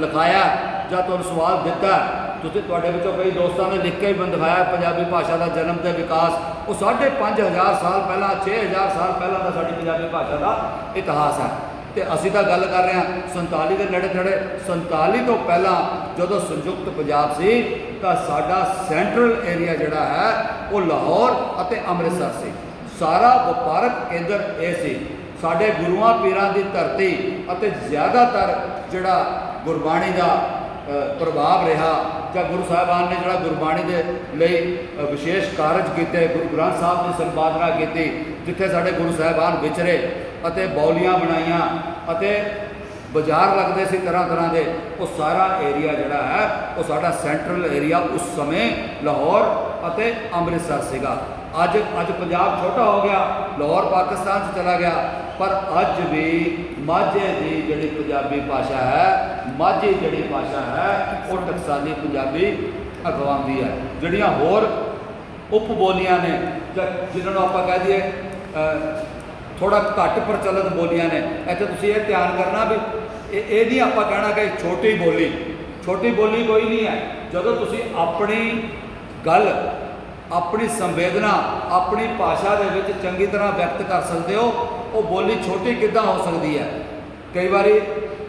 ਲਿਖਾਇਆ, ਜਾਂ ਤੁਹਾਨੂੰ ਸਵਾਲ ਦਿੱਤਾ, ਤੁਸੀਂ ਤੁਹਾਡੇ ਵਿੱਚੋਂ ਕਈ ਦੋਸਤਾਂ ਨੇ ਲਿਖ ਕੇ ਵੀ ਮੈਨੂੰ ਦਿਖਾਇਆ ਪੰਜਾਬੀ ਭਾਸ਼ਾ ਦਾ ਜਨਮ ਤੇ ਵਿਕਾਸ। ਉਹ ਸਾਢੇ ਪੰਜ ਹਜ਼ਾਰ ਸਾਲ ਪਹਿਲਾਂ 6000 ਸਾਲ ਪਹਿਲਾਂ ਦਾ ਸਾਡੀ ਪੰਜਾਬੀ ਭਾਸ਼ਾ ਦਾ ਇਤਿਹਾਸ ਹੈ। ਤੇ ਅਸੀਂ ਤਾਂ ਗੱਲ ਕਰ ਰਹੇ ਹਾਂ 47 ਦੇ ਨੇੜੇ ਤੇੜੇ 47 ਤੋਂ ਪਹਿਲਾਂ ਜਦੋਂ ਸੰਯੁਕਤ ਪੰਜਾਬ ਸੀ, ਤਾਂ ਸਾਡਾ ਸੈਂਟਰਲ ਏਰੀਆ ਜਿਹੜਾ ਹੈ, ਉਹ ਲਾਹੌਰ ਅਤੇ ਅੰਮ੍ਰਿਤਸਰ ਸੀ। ਸਾਰਾ ਵਪਾਰਕ ਕੇਂਦਰ ਇਹ ਸੀ। ਸਾਡੇ ਗੁਰੂਆਂ ਪੀਰਾਂ ਦੀ ਧਰਤੀ ਅਤੇ ਜ਼ਿਆਦਾਤਰ ਜਿਹੜਾ ਗੁਰਬਾਣੀ ਦਾ ਪ੍ਰਭਾਵ ਰਿਹਾ ਜਾਂ ਗੁਰੂ ਸਾਹਿਬਾਨ ਨੇ ਜਿਹੜਾ ਗੁਰਬਾਣੀ ਦੇ ਲਈ ਵਿਸ਼ੇਸ਼ ਕਾਰਜ ਕੀਤੇ, ਗੁਰੂ ਗ੍ਰੰਥ ਸਾਹਿਬ ਦੀ ਸੰਪਾਦਨਾ ਕੀਤੀ, ਜਿੱਥੇ ਸਾਡੇ ਗੁਰੂ ਸਾਹਿਬਾਨ ਵਿਚਰੇ ਅਤੇ ਬੌਲੀਆਂ ਬਣਾਈਆਂ ਅਤੇ ਬਾਜ਼ਾਰ ਲੱਗਦੇ ਸੀ ਤਰ੍ਹਾਂ ਤਰ੍ਹਾਂ ਦੇ, ਉਹ ਸਾਰਾ ਏਰੀਆ ਜਿਹੜਾ ਹੈ, ਉਹ ਸਾਡਾ ਸੈਂਟਰਲ ਏਰੀਆ ਉਸ ਸਮੇਂ ਲਾਹੌਰ ਅਤੇ ਅੰਮ੍ਰਿਤਸਰ ਸੀਗਾ। ਅੱਜ ਅੱਜ ਪੰਜਾਬ ਛੋਟਾ ਹੋ ਗਿਆ ਲਾਹੌਰ ਪਾਕਿਸਤਾਨ 'ਚ ਚਲਾ ਗਿਆ ਪਰ ਅੱਜ ਵੀ ਮਾਝੇ ਦੀ ਜਿਹੜੀ ਪੰਜਾਬੀ ਭਾਸ਼ਾ ਹੈ ਮਾਝੀ ਜਿਹੜੀ ਭਾਸ਼ਾ ਹੈ ਉਹ ਟਕਸਾਲੀ ਪੰਜਾਬੀ ਅਗਵਾਉਂਦੀ ਹੈ। ਜਿਹੜੀਆਂ ਹੋਰ ਉਪ ਬੋਲੀਆਂ ਨੇ ਜਾਂ ਜਿਨ੍ਹਾਂ ਨੂੰ ਆਪਾਂ ਕਹਿ ਦਈਏ ਅ, ਥੋੜਾ ਘੱਟ ਪ੍ਰਚਲਿਤ ਬੋਲੀਆਂ ਨੇ ਇੱਥੇ ਤੁਸੀਂ ਇਹ ਧਿਆਨ ਕਰਨਾ ਵੀ ਇਹ ਇਹ ਨਹੀਂ ਆਪਾਂ ਕਹਿਣਾ ਕਿ ਛੋਟੀ ਬੋਲੀ ਛੋਟੀ ਬੋਲੀ ਕੋਈ ਨਹੀਂ ਹੈ। ਜਦੋਂ ਤੁਸੀਂ ਆਪਣੀ ਗੱਲ ਆਪਣੀ ਸੰਵੇਦਨਾ ਆਪਣੀ ਭਾਸ਼ਾ ਦੇ ਵਿੱਚ ਚੰਗੀ ਤਰ੍ਹਾਂ ਵਿਅਕਤ ਕਰ ਸਕਦੇ ਹੋ, ਉਹ ਬੋਲੀ ਛੋਟੀ ਕਿੱਦਾਂ ਹੋ ਸਕਦੀ ਹੈ? ਕਈ ਵਾਰੀ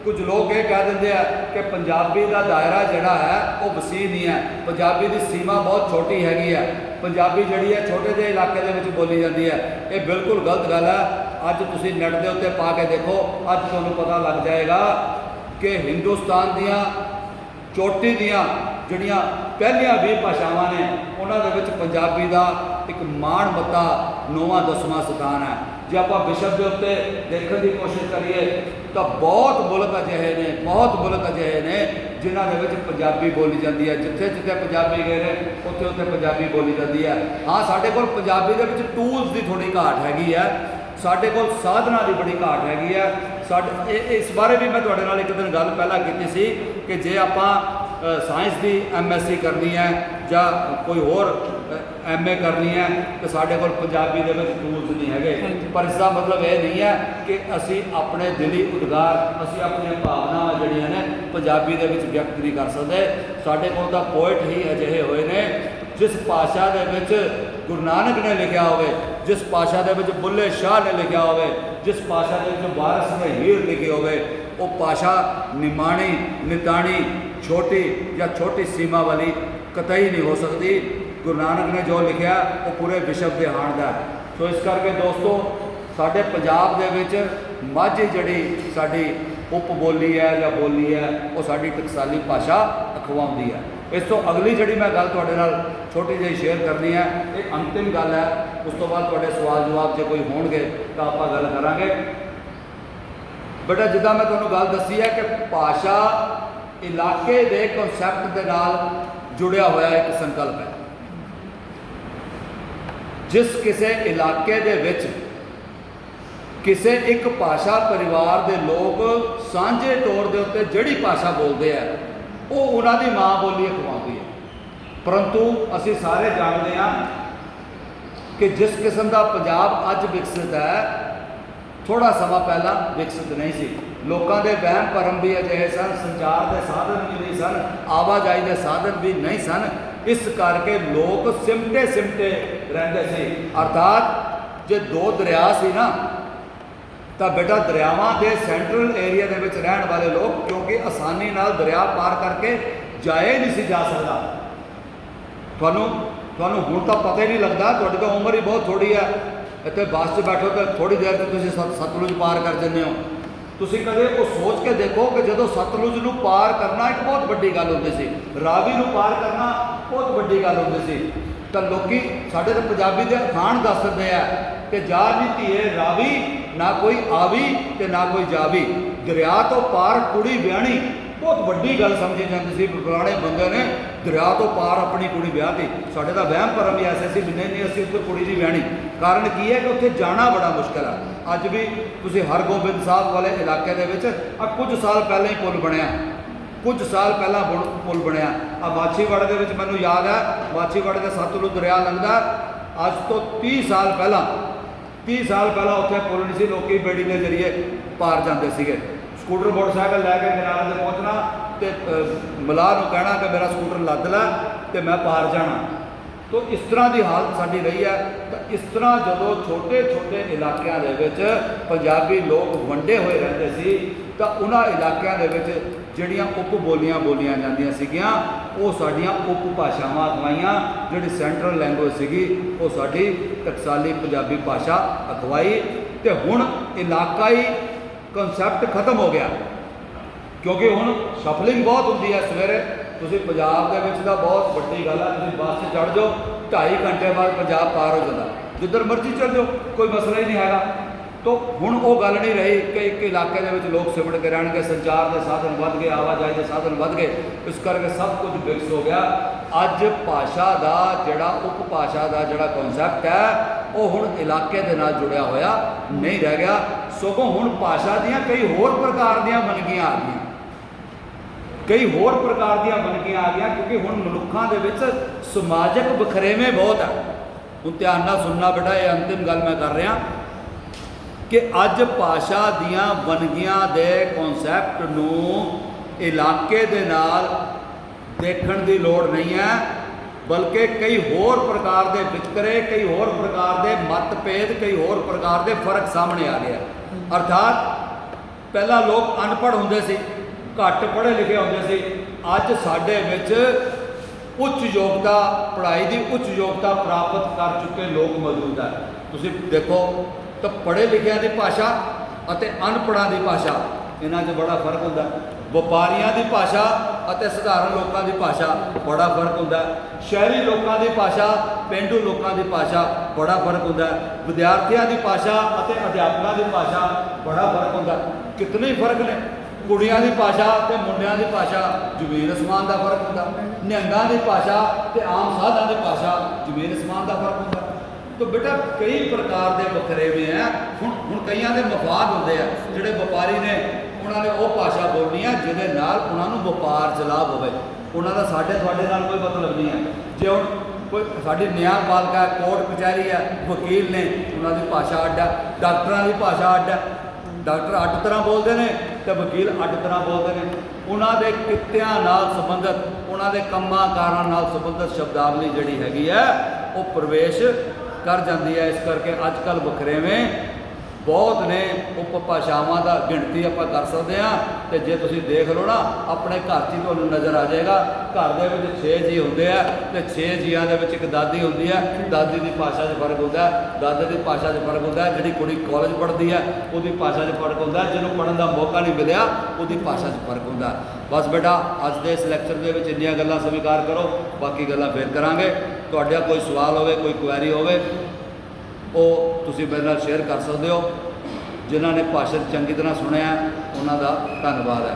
ਕੁਝ ਲੋਕ ਇਹ ਕਹਿ ਦਿੰਦੇ ਆ ਕਿ ਪੰਜਾਬੀ ਦਾ ਦਾਇਰਾ ਜਿਹੜਾ ਹੈ, ਉਹ ਵਸੀ ਨਹੀਂ ਹੈ। ਪੰਜਾਬੀ ਦੀ ਸੀਮਾ ਬਹੁਤ ਛੋਟੀ ਹੈਗੀ ਹੈ। ਪੰਜਾਬੀ ਜਿਹੜੀ ਹੈ, ਛੋਟੇ ਜਿਹੇ ਇਲਾਕੇ ਦੇ ਵਿੱਚ ਬੋਲੀ ਜਾਂਦੀ ਹੈ। ਇਹ ਬਿਲਕੁਲ ਗਲਤ ਗੱਲ ਹੈ। ਅੱਜ ਤੁਸੀਂ ਨੈਟ ਦੇ ਉੱਤੇ ਪਾ ਕੇ ਦੇਖੋ, ਅੱਜ ਤੁਹਾਨੂੰ ਪਤਾ ਲੱਗ ਜਾਏਗਾ ਕਿ ਹਿੰਦੁਸਤਾਨ ਦੀਆਂ ਚੋਟੀ ਦੀਆਂ ਜਿਹੜੀਆਂ ਪਹਿਲੀਆਂ 20 ਭਾਸ਼ਾਵਾਂ ਨੇ, ਉਹਨਾਂ ਦੇ ਵਿੱਚ ਪੰਜਾਬੀ ਦਾ ਇੱਕ ਮਾਣ ਮੱਤਾ ਨੌਵਾਂ, ਦਸਵਾਂ ਸਥਾਨ ਹੈ। ਜੇ ਆਪਾਂ ਵਿਸ਼ਵ ਦੇ ਉੱਤੇ ਦੇਖਣ ਦੀ ਕੋਸ਼ਿਸ਼ ਕਰੀਏ, ਤਾਂ ਬਹੁਤ ਮੁਲਕ ਅਜਿਹੇ ਨੇ, ਬਹੁਤ ਮੁਲਕ ਅਜਿਹੇ ਨੇ, ਜਿਨ੍ਹਾਂ ਦੇ ਵਿੱਚ ਪੰਜਾਬੀ ਬੋਲੀ ਜਾਂਦੀ ਹੈ। ਜਿੱਥੇ ਜਿੱਥੇ ਪੰਜਾਬੀ ਗਏ ਨੇ, ਉੱਥੇ ਉੱਥੇ ਪੰਜਾਬੀ ਬੋਲੀ ਜਾਂਦੀ ਹੈ। ਹਾਂ, ਸਾਡੇ ਕੋਲ ਪੰਜਾਬੀ ਦੇ ਵਿੱਚ ਟੂਲਸ ਦੀ ਥੋੜੀ ਘਾਟ ਹੈਗੀ ਹੈ। ਸਾਡੇ ਕੋਲ ਸਾਧਨਾਂ ਦੀ ਬੜੀ ਘਾਟ ਹੈਗੀ ਹੈ। ਸਾਡੇ ਇਹ ਇਸ ਬਾਰੇ ਵੀ ਮੈਂ ਤੁਹਾਡੇ ਨਾਲ ਇੱਕ ਦਿਨ ਗੱਲ ਪਹਿਲਾਂ ਕੀਤੀ ਸੀ ਕਿ ਜੇ ਆਪਾਂ ਸਾਇੰਸ ਦੀ ਐਮਐਸਸੀ ਕਰਨੀ ਹੈ ਜਾਂ ਕੋਈ ਹੋਰ ਐਮਏ ਕਰਨੀ ਹੈ ਤੇ ਸਾਡੇ ਕੋਲ ਪੰਜਾਬੀ ਦੇ ਵਿੱਚ ਟੂਲਸ ਨਹੀਂ ਹੈਗੇ। ਪਰ ਇਸ ਦਾ ਮਤਲਬ ਇਹ ਨਹੀਂ ਹੈ ਕਿ ਅਸੀਂ ਆਪਣੇ ਦਿਲੀ ਉਦਗਾਰ ਅਸੀਂ ਆਪਣੀਆਂ ਭਾਵਨਾਵਾਂ ਜਿਹੜੀਆਂ ਨੇ ਪੰਜਾਬੀ ਦੇ ਵਿੱਚ ਵਿਅਕਤ ਨਹੀਂ ਕਰ ਸਕਦੇ ਸਾਡੇ ਕੋਲ ਤਾਂ ਪੋਇਟ ਹੀ ਅਜਿਹੇ ਹੋਏ ਨੇ ਜਿਸ ਭਾਸ਼ਾ ਦੇ ਵਿੱਚ ਗੁਰੂ ਨਾਨਕ ਨੇ ਲਿਖਿਆ ਹੋਵੇ ਜਿਸ ਭਾਸ਼ਾ ਦੇ ਵਿੱਚ ਬੁੱਲੇ ਸ਼ਾਹ ਨੇ ਲਿਖਿਆ ਹੋਵੇ ਜਿਸ ਭਾਸ਼ਾ ਦੇ ਵਿੱਚ ਵਾਰਿਸ ਨੇ ਹੀਰ ਲਿਖੀ ਹੋਵੇ ਉਹ ਭਾਸ਼ਾ ਨਿਮਾਣੀ ਨਿਤਾਣੀ ਛੋਟੀ ਜਾਂ ਛੋਟੀ ਸੀਮਾ ਵਾਲੀ ਕਤਈ ਨਹੀਂ ਹੋ ਸਕਦੀ। ਗੁਰੂ ਨਾਨਕ ਨੇ ਜੋ ਲਿਖਿਆ, ਉਹ ਪੂਰੇ ਵਿਸ਼ਵ ਦੇ ਹਾਣ ਦਾ ਸੋ ਇਸ ਕਰਕੇ ਦੋਸਤੋ, ਸਾਡੇ ਪੰਜਾਬ ਦੇ ਵਿੱਚ ਮਾਝੀ ਜਿਹੜੀ ਸਾਡੀ ਉਪ ਬੋਲੀ ਹੈ ਜਾਂ ਬੋਲੀ ਹੈ, ਉਹ ਸਾਡੀ ਟਕਸਾਲੀ ਭਾਸ਼ਾ ਅਖਵਾਉਂਦੀ ਹੈ। ਇਸ ਤੋਂ ਅਗਲੀ ਜਿਹੜੀ ਮੈਂ ਗੱਲ ਤੁਹਾਡੇ ਨਾਲ ਛੋਟੀ ਜਿਹੀ ਸ਼ੇਅਰ ਕਰਨੀ ਹੈ, ਇਹ ਅੰਤਿਮ ਗੱਲ ਹੈ। ਉਸ ਤੋਂ ਬਾਅਦ ਤੁਹਾਡੇ ਸਵਾਲ ਜਵਾਬ ਜੇ ਕੋਈ ਹੋਣਗੇ, ਤਾਂ ਆਪਾਂ ਗੱਲ ਕਰਾਂਗੇ। ਬੇਟਾ, ਜਿੱਦਾਂ ਮੈਂ ਤੁਹਾਨੂੰ ਗੱਲ ਦੱਸੀ ਹੈ ਕਿ ਭਾਸ਼ਾ ਇਲਾਕੇ ਦੇ ਕਨਸੈਪਟ ਦੇ ਨਾਲ ਜੁੜਿਆ ਹੋਇਆ ਇੱਕ ਸੰਕਲਪ ਹੈ। ਜਿਸ ਕਿਸੇ ਇਲਾਕੇ ਦੇ ਵਿੱਚ ਕਿਸੇ ਇੱਕ ਭਾਸ਼ਾ ਪਰਿਵਾਰ ਦੇ ਲੋਕ ਸਾਂਝੇ ਤੌਰ ਦੇ ਉੱਤੇ ਜਿਹੜੀ ਭਾਸ਼ਾ ਬੋਲਦੇ ਆ, ਉਹ ਉਹਨਾਂ ਦੀ ਮਾਂ ਬੋਲੀ ਅਖਵਾਉਂਦੀ ਹੈ। ਪਰੰਤੂ ਅਸੀਂ ਸਾਰੇ ਜਾਣਦੇ ਹਾਂ ਕਿ ਜਿਸ ਕਿਸਮ ਦਾ ਪੰਜਾਬ ਅੱਜ ਵਿਕਸਿਤ ਹੈ ਥੋੜਾ ਸਮਾਂ ਪਹਿਲਾਂ ਵਿਕਸਿਤ ਨਹੀਂ ਸੀ। ਲੋਕਾਂ ਦੇ ਵਹਿਮ ਭਰਮ ਵੀ ਅਜਿਹੇ ਸਨ, ਸੰਚਾਰ ਦੇ ਸਾਧਨ ਵੀ ਨਹੀਂ ਸਨ, ਆਵਾਜਾਈ ਦੇ ਸਾਧਨ ਵੀ ਨਹੀਂ ਸਨ। ਇਸ ਕਰਕੇ ਲੋਕ ਸਿਮਟੇ ਸਿਮਟੇ ਰਹਿੰਦੇ ਸੀ। ਅਰਥਾਤ ਜੇ ਦੋ ਦਰਿਆ ਸੀ ਨਾ, ਤਾਂ ਬੇਟਾ ਦਰਿਆਵਾਂ ਦੇ ਸੈਂਟਰਲ ਏਰੀਆ ਦੇ ਵਿੱਚ ਰਹਿਣ ਵਾਲੇ ਲੋਕ ਕਿਉਂਕਿ ਆਸਾਨੀ ਨਾਲ ਦਰਿਆ ਪਾਰ ਕਰਕੇ ਜਾਇਆ ਹੀ ਨਹੀਂ ਸੀ ਜਾ ਸਕਦਾ। ਤੁਹਾਨੂੰ ਤੁਹਾਨੂੰ ਹੁਣ ਤਾਂ ਪਤਾ ਹੀ ਨਹੀਂ ਲੱਗਦਾ, ਤੁਹਾਡੀ ਤਾਂ ਉਮਰ ਹੀ ਬਹੁਤ ਥੋੜੀ ਹੈ। ਇੱਥੇ ਬੱਸ 'ਚ ਬੈਠੋ ਤਾਂ ਥੋੜੀ ਦੇਰ 'ਚ ਤੁਸੀਂ ਸਤ- ਸਤਲੁਜ ਪਾਰ ਕਰ ਜਾਂਦੇ ਹੋ। ਤੁਸੀਂ ਕਦੇ ਉਹ ਸੋਚ ਕੇ ਦੇਖੋ ਕਿ ਜਦੋਂ ਸਤਲੁਜ ਨੂੰ ਪਾਰ ਕਰਨਾ ਇੱਕ ਬਹੁਤ ਵੱਡੀ ਗੱਲ ਹੁੰਦੀ ਸੀ, ਰਾਵੀ ਨੂੰ ਪਾਰ ਕਰਨਾ ਬਹੁਤ ਵੱਡੀ ਗੱਲ ਹੁੰਦੀ ਸੀ। ਤਾਂ ਲੋਕੀ ਸਾਡੇ ਤਾਂ ਪੰਜਾਬੀ ਦੇ ਅਖਾਣ ਦੱਸ ਦਿੰਦੇ ਆ ਕਿ ਜਾ ਨੀ ਧੀਏ ਰਾਵੀ, ਨਾ ਕੋਈ ਆਵੀ ਤੇ ਨਾ ਕੋਈ ਜਾਵੀ। ਦਰਿਆ ਤੋਂ ਪਾਰ ਕੁੜੀ ਵਿਆਹਣੀ, ਬਹੁਤ ਵੱਡੀ ਗੱਲ ਸਮਝੀ ਜਾਂਦੀ ਸੀ ਪੁਰਾਣੇ ਬੰਦੇ ਨੇ। ਦਰਿਆ ਤੋਂ ਪਾਰ ਆਪਣੀ ਕੁੜੀ ਵਿਆਹ ਵਿਆਹਤੀ ਸਾਡੇ ਦਾ ਵਹਿਮ ਭਰਮ ਹੀ ਐਸੇ ਸੀ ਬਿਨੇ ਨਹੀਂ ਨਹੀਂ, ਅਸੀਂ ਉੱਥੇ ਕੁੜੀ ਨਹੀਂ ਵਿਆਹਣੀ। ਕਾਰਨ ਕੀ ਹੈ ਕਿ ਉੱਥੇ ਜਾਣਾ ਬੜਾ ਮੁਸ਼ਕਲ ਹੈ ਅੱਜ ਵੀ ਤੁਸੀਂ ਹਰਗੋਬਿੰਦ ਸਾਹਿਬ ਵਾਲੇ ਇਲਾਕੇ ਦੇ ਵਿੱਚ ਆ ਕੁਝ ਸਾਲ ਪਹਿਲਾਂ ਹੀ ਪੁਲ ਬਣਿਆ। ਕੁਝ ਸਾਲ ਪਹਿਲਾਂ ਬੁਣ- ਪੁਲ ਬਣਿਆ। ਆ ਮਾਛੀਵਾੜੇ ਦੇ ਵਿੱਚ ਮੈਨੂੰ ਯਾਦ ਹੈ ਮਾਛੀਵਾੜੇ ਦੇ ਸਤਲੁਜ ਦਰਿਆ ਲੰਘਦਾ। ਅੱਜ ਤੋਂ 30 ਸਾਲ ਪਹਿਲਾਂ 30 ਸਾਲ ਪਹਿਲਾਂ ਉੱਥੇ ਪੁਲ ਨਹੀਂ ਸੀ, ਲੋਕੀ ਬੇੜੀ ਦੇ ਜ਼ਰੀਏ ਪਾਰ ਜਾਂਦੇ ਸੀਗੇ। ਸਕੂਟਰ, ਮੋਟਰਸਾਈਕਲ ਲੈ ਕੇ ਕਿਨਾਰੇ ਤੇ ਪਹੁੰਚਣਾ ਤੇ ਮਲਾਹ ਨੂੰ ਕਹਿਣਾ ਕਿ ਮੇਰਾ ਸਕੂਟਰ ਲੱਦ ਲੈ ਤੇ ਮੈਂ ਪਾਰ ਜਾਣਾ। ਤੋ ਇਸ ਤਰ੍ਹਾਂ ਦੀ ਹਾਲਤ ਸਾਡੀ ਰਹੀ ਹੈ। ਤਾਂ ਇਸ ਤਰ੍ਹਾਂ ਜਦੋਂ ਛੋਟੇ ਛੋਟੇ ਇਲਾਕਿਆਂ ਦੇ ਵਿੱਚ ਪੰਜਾਬੀ ਲੋਕ ਵੰਡੇ ਹੋਏ ਰਹਿੰਦੇ ਸੀ, ਤਾਂ ਉਹਨਾਂ ਇਲਾਕਿਆਂ ਦੇ ਵਿੱਚ ਜਿਹੜੀਆਂ ਉਪ ਬੋਲੀਆਂ ਬੋਲੀਆਂ ਜਾਂਦੀਆਂ ਸੀਗੀਆਂ, ਉਹ ਸਾਡੀਆਂ ਉਪ ਭਾਸ਼ਾਵਾਂ ਅਖਵਾਈਆਂ। ਜਿਹੜੀ ਸੈਂਟਰਲ ਲੈਂਗੁਏਜ ਸੀਗੀ, ਉਹ ਸਾਡੀ ਟਕਸਾਲੀ ਪੰਜਾਬੀ ਭਾਸ਼ਾ ਅਖਵਾਈ। ਤੇ ਹੁਣ ਇਲਾਕਾਈ ਕਨਸੈਪਟ ਖਤਮ ਹੋ ਗਿਆ। ਕਿਉਂਕਿ ਹੁਣ ਸ਼ਫਲਿੰਗ ਬਹੁਤ ਹੁੰਦੀ ਹੈ ਸਵੇਰੇ। ਤੁਸੀਂ ਪੰਜਾਬ ਦੇ ਵਿੱਚ ਤਾਂ ਬਹੁਤ ਵੱਡੀ ਗੱਲ ਹੈ, ਤੁਸੀਂ ਬੱਸ 'ਚ ਚੜ੍ਹ ਜਾਓ 2.5 ਘੰਟੇ ਬਾਅਦ ਪੰਜਾਬ ਪਾਰ ਹੋ ਜਾਂਦਾ। ਜਿੱਧਰ ਮਰਜ਼ੀ ਚਲ ਜਾਓ, ਕੋਈ ਮਸਲਾ ਹੀ ਨਹੀਂ ਹੈਗਾ। ਤੋ ਹੁਣ ਉਹ ਗੱਲ ਨਹੀਂ ਰਹੀ ਕਿ ਇੱਕ ਇਲਾਕੇ ਦੇ ਵਿੱਚ ਲੋਕ ਸਿਮਟ ਕੇ ਰਹਿਣਗੇ, ਸੰਚਾਰ ਦੇ ਸਾਧਨ ਵੱਧ ਗਏ, ਆਵਾਜਾਈ ਦੇ ਸਾਧਨ ਵੱਧ ਗਏ। ਇਸ ਕਰਕੇ ਸਭ ਕੁਝ ਵਿਕਸ ਹੋ ਗਿਆ। ਅੱਜ ਭਾਸ਼ਾ ਦਾ ਜਿਹੜਾ ਉਪਭਾਸ਼ਾ ਦਾ ਜਿਹੜਾ ਕਨਸੈਪਟ ਹੈ, ਉਹ ਹੁਣ ਇਲਾਕੇ ਦੇ ਨਾਲ ਜੁੜਿਆ ਹੋਇਆ ਨਹੀਂ ਰਹਿ ਗਿਆ। ਸਗੋਂ ਹੁਣ ਭਾਸ਼ਾ ਦੀਆਂ ਕਈ ਹੋਰ ਪ੍ਰਕਾਰ ਦੀਆਂ ਵੰਨਗੀਆਂ ਆ ਗਈਆਂ। ਕਈ ਹੋਰ ਪ੍ਰਕਾਰ ਦੀਆਂ ਵੰਨਗੀਆਂ ਆ ਗਈਆਂ ਕਿਉਂਕਿ ਹੁਣ ਮਨੁੱਖਾਂ ਦੇ ਵਿੱਚ ਸਮਾਜਿਕ ਵਖਰੇਵੇਂ ਬਹੁਤ ਆ। ਹੁਣ ਧਿਆਨ ਨਾਲ ਸੁਣਨਾ ਬੇਟਾ, ਇਹ ਅੰਤਿਮ ਗੱਲ ਮੈਂ ਕਰ ਰਿਹਾ ਕਿ ਅੱਜ ਭਾਸ਼ਾ ਦੀਆਂ ਵੰਨਗੀਆਂ ਦੇ ਕਨਸੈਪਟ ਨੂੰ ਇਲਾਕੇ ਦੇ ਨਾਲ ਦੇਖਣ ਦੀ ਲੋੜ ਨਹੀਂ ਹੈ, ਬਲਕਿ ਕਈ ਹੋਰ ਪ੍ਰਕਾਰ ਦੇ ਵਿਤਕਰੇ, ਕਈ ਹੋਰ ਪ੍ਰਕਾਰ ਦੇ ਮਤਭੇਦ, ਕਈ ਹੋਰ ਪ੍ਰਕਾਰ ਦੇ ਫ਼ਰਕ ਸਾਹਮਣੇ ਆ ਗਿਆ ਅਰਥਾਤ ਪਹਿਲਾਂ ਲੋਕ ਅਨਪੜ੍ਹ ਹੁੰਦੇ ਸੀ। ਘੱਟ ਪੜ੍ਹੇ ਲਿਖੇ ਹੁੰਦੇ ਸੀ। ਅੱਜ ਸਾਡੇ ਵਿੱਚ ਉੱਚ ਯੋਗਤਾ, ਪੜ੍ਹਾਈ ਦੀ ਉੱਚ ਯੋਗਤਾ ਪ੍ਰਾਪਤ ਕਰ ਚੁੱਕੇ ਲੋਕ ਮੌਜੂਦ ਹੈ ਤੁਸੀਂ ਦੇਖੋ ਤਾਂ ਪੜ੍ਹੇ ਲਿਖਿਆਂ ਦੀ ਭਾਸ਼ਾ ਅਤੇ ਅਨਪੜ੍ਹਾਂ ਦੀ ਭਾਸ਼ਾ, ਇਹਨਾਂ 'ਚ ਬੜਾ ਫ਼ਰਕ ਹੁੰਦਾ। ਵਪਾਰੀਆਂ ਦੀ ਭਾਸ਼ਾ ਅਤੇ ਸਧਾਰਨ ਲੋਕਾਂ ਦੀ ਭਾਸ਼ਾ, ਬੜਾ ਫ਼ਰਕ ਹੁੰਦਾ। ਸ਼ਹਿਰੀ ਲੋਕਾਂ ਦੀ ਭਾਸ਼ਾ, ਪਿੰਡੂ ਲੋਕਾਂ ਦੀ ਭਾਸ਼ਾ, ਬੜਾ ਫ਼ਰਕ ਹੁੰਦਾ। ਵਿਦਿਆਰਥੀਆਂ ਦੀ ਭਾਸ਼ਾ ਅਤੇ ਅਧਿਆਪਕਾਂ ਦੀ ਭਾਸ਼ਾ, ਬੜਾ ਫ਼ਰਕ ਹੁੰਦਾ। ਕਿਤਨੇ ਫ਼ਰਕ ਨੇ। ਕੁੜੀਆਂ ਦੀ ਭਾਸ਼ਾ ਤੇ ਮੁੰਡਿਆਂ ਦੀ ਭਾਸ਼ਾ ਜ਼ਮੀਨ ਅਸਮਾਨ ਦਾ ਫ਼ਰਕ ਹੁੰਦਾ। ਨਿਹੰਗਾਂ ਦੀ ਭਾਸ਼ਾ ਤੇ ਆਮ ਸਾਧਾਂ ਦੀ ਭਾਸ਼ਾ ਜ਼ਮੀਨ ਅਸਮਾਨ ਦਾ ਫ਼ਰਕ ਹੁੰਦਾ। ਤਾਂ ਬੇਟਾ ਕਈ ਪ੍ਰਕਾਰ ਦੇ ਵਖਰੇਵੇਂ ਆ ਹੁਣ ਹੁਣ ਕਈਆਂ ਦੇ ਮਫਾਦ ਹੁੰਦੇ ਆ ਜਿਹੜੇ ਵਪਾਰੀ ਨੇ ਉਹਨਾਂ ਨੇ ਉਹ ਭਾਸ਼ਾ ਬੋਲਣੀ ਆ ਜਿਹਦੇ ਨਾਲ ਉਹਨਾਂ ਨੂੰ ਵਪਾਰ ਜਲਾਬ ਹੋਵੇ। ਉਹਨਾਂ ਦਾ ਸਾਡੇ ਤੁਹਾਡੇ ਨਾਲ ਕੋਈ ਮਤਲਬ ਨਹੀਂ ਹੈ ਜੇ ਹੁਣ ਕੋਈ ਸਾਡੀ ਨਿਆਂਪਾਲਿਕਾ ਹੈ, ਕੋਰਟ ਕਚਹਿਰੀ ਹੈ ਵਕੀਲ ਨੇ ਉਹਨਾਂ ਦੀ ਭਾਸ਼ਾ ਅੱਡ ਹੈ ਡਾਕਟਰਾਂ ਦੀ ਭਾਸ਼ਾ ਅੱਡ ਹੈ ਡਾਕਟਰ ਅੱਠ ਤਰ੍ਹਾਂ ਬੋਲਦੇ ਨੇ ਤੇ ਵਕੀਲ ਅੱਠ ਤਰ੍ਹਾਂ ਬੋਲਦੇ ਨੇ। ਉਹਨਾਂ ਦੇ ਕਿੱਤਿਆਂ ਨਾਲ ਸੰਬੰਧਿਤ, ਉਹਨਾਂ ਦੇ ਕੰਮਾਂ ਕਾਰਾਂ ਨਾਲ ਸੰਬੰਧਿਤ ਸ਼ਬਦਾਵਲੀ ਜਿਹੜੀ ਹੈਗੀ ਹੈ, ਉਹ ਪ੍ਰਵੇਸ਼ ਕਰ ਜਾਂਦੀ ਹੈ। ਇਸ ਕਰਕੇ ਅੱਜ ਕੱਲ ਵਖਰੇਵੇਂ ਬਹੁਤ ਨੇ ਉਪ ਭਾਸ਼ਾਵਾਂ ਦਾ ਗਿਣਤੀ ਆਪਾਂ ਕਰ ਸਕਦੇ ਹਾਂ ਤੇ ਜੇ ਤੁਸੀਂ ਦੇਖ ਲਓ ਨਾ, ਆਪਣੇ ਘਰ 'ਚ ਹੀ ਤੁਹਾਨੂੰ ਨਜ਼ਰ ਆ ਜਾਏਗਾ। ਘਰ ਦੇ ਵਿੱਚ 6 ਜੀ ਹੁੰਦੇ ਆ ਤੇ 6 ਜੀਆਂ ਦੇ ਵਿੱਚ ਇੱਕ ਦਾਦੀ ਹੁੰਦੀ ਹੈ ਦਾਦੀ ਦੀ ਭਾਸ਼ਾ 'ਚ ਫ਼ਰਕ ਹੁੰਦਾ ਦਾਦੇ ਦੀ ਭਾਸ਼ਾ 'ਚ ਫ਼ਰਕ ਹੁੰਦਾ ਜਿਹੜੀ ਕੁੜੀ ਕਾਲਜ ਪੜ੍ਹਦੀ ਹੈ, ਉਹਦੀ ਭਾਸ਼ਾ 'ਚ ਫ਼ਰਕ ਹੁੰਦਾ ਜਿਹਨੂੰ ਪੜ੍ਹਨ ਦਾ ਮੌਕਾ ਨਹੀਂ ਮਿਲਿਆ, ਉਹਦੀ ਭਾਸ਼ਾ 'ਚ ਫ਼ਰਕ ਹੁੰਦਾ ਬਸ ਬੇਟਾ, ਅੱਜ ਦੇ ਇਸ ਲੈਕਚਰ ਦੇ ਵਿੱਚ ਇੰਨੀਆਂ ਗੱਲਾਂ ਸਵੀਕਾਰ ਕਰੋ, ਬਾਕੀ ਗੱਲਾਂ ਫਿਰ ਕਰਾਂਗੇ। ਤੁਹਾਡਾ ਕੋਈ ਸਵਾਲ ਹੋਵੇ, ਕੋਈ ਕੁਐਰੀ ਹੋਵੇ ਉਹ ਤੁਸੀਂ ਮੇਰੇ ਨਾਲ ਸ਼ੇਅਰ ਕਰ ਸਕਦੇ ਹੋ। ਜਿਨ੍ਹਾਂ ਨੇ ਭਾਸ਼ਣ ਚੰਗੀ ਤਰ੍ਹਾਂ ਸੁਣਿਆ, ਉਹਨਾਂ ਦਾ ਧੰਨਵਾਦ ਹੈ।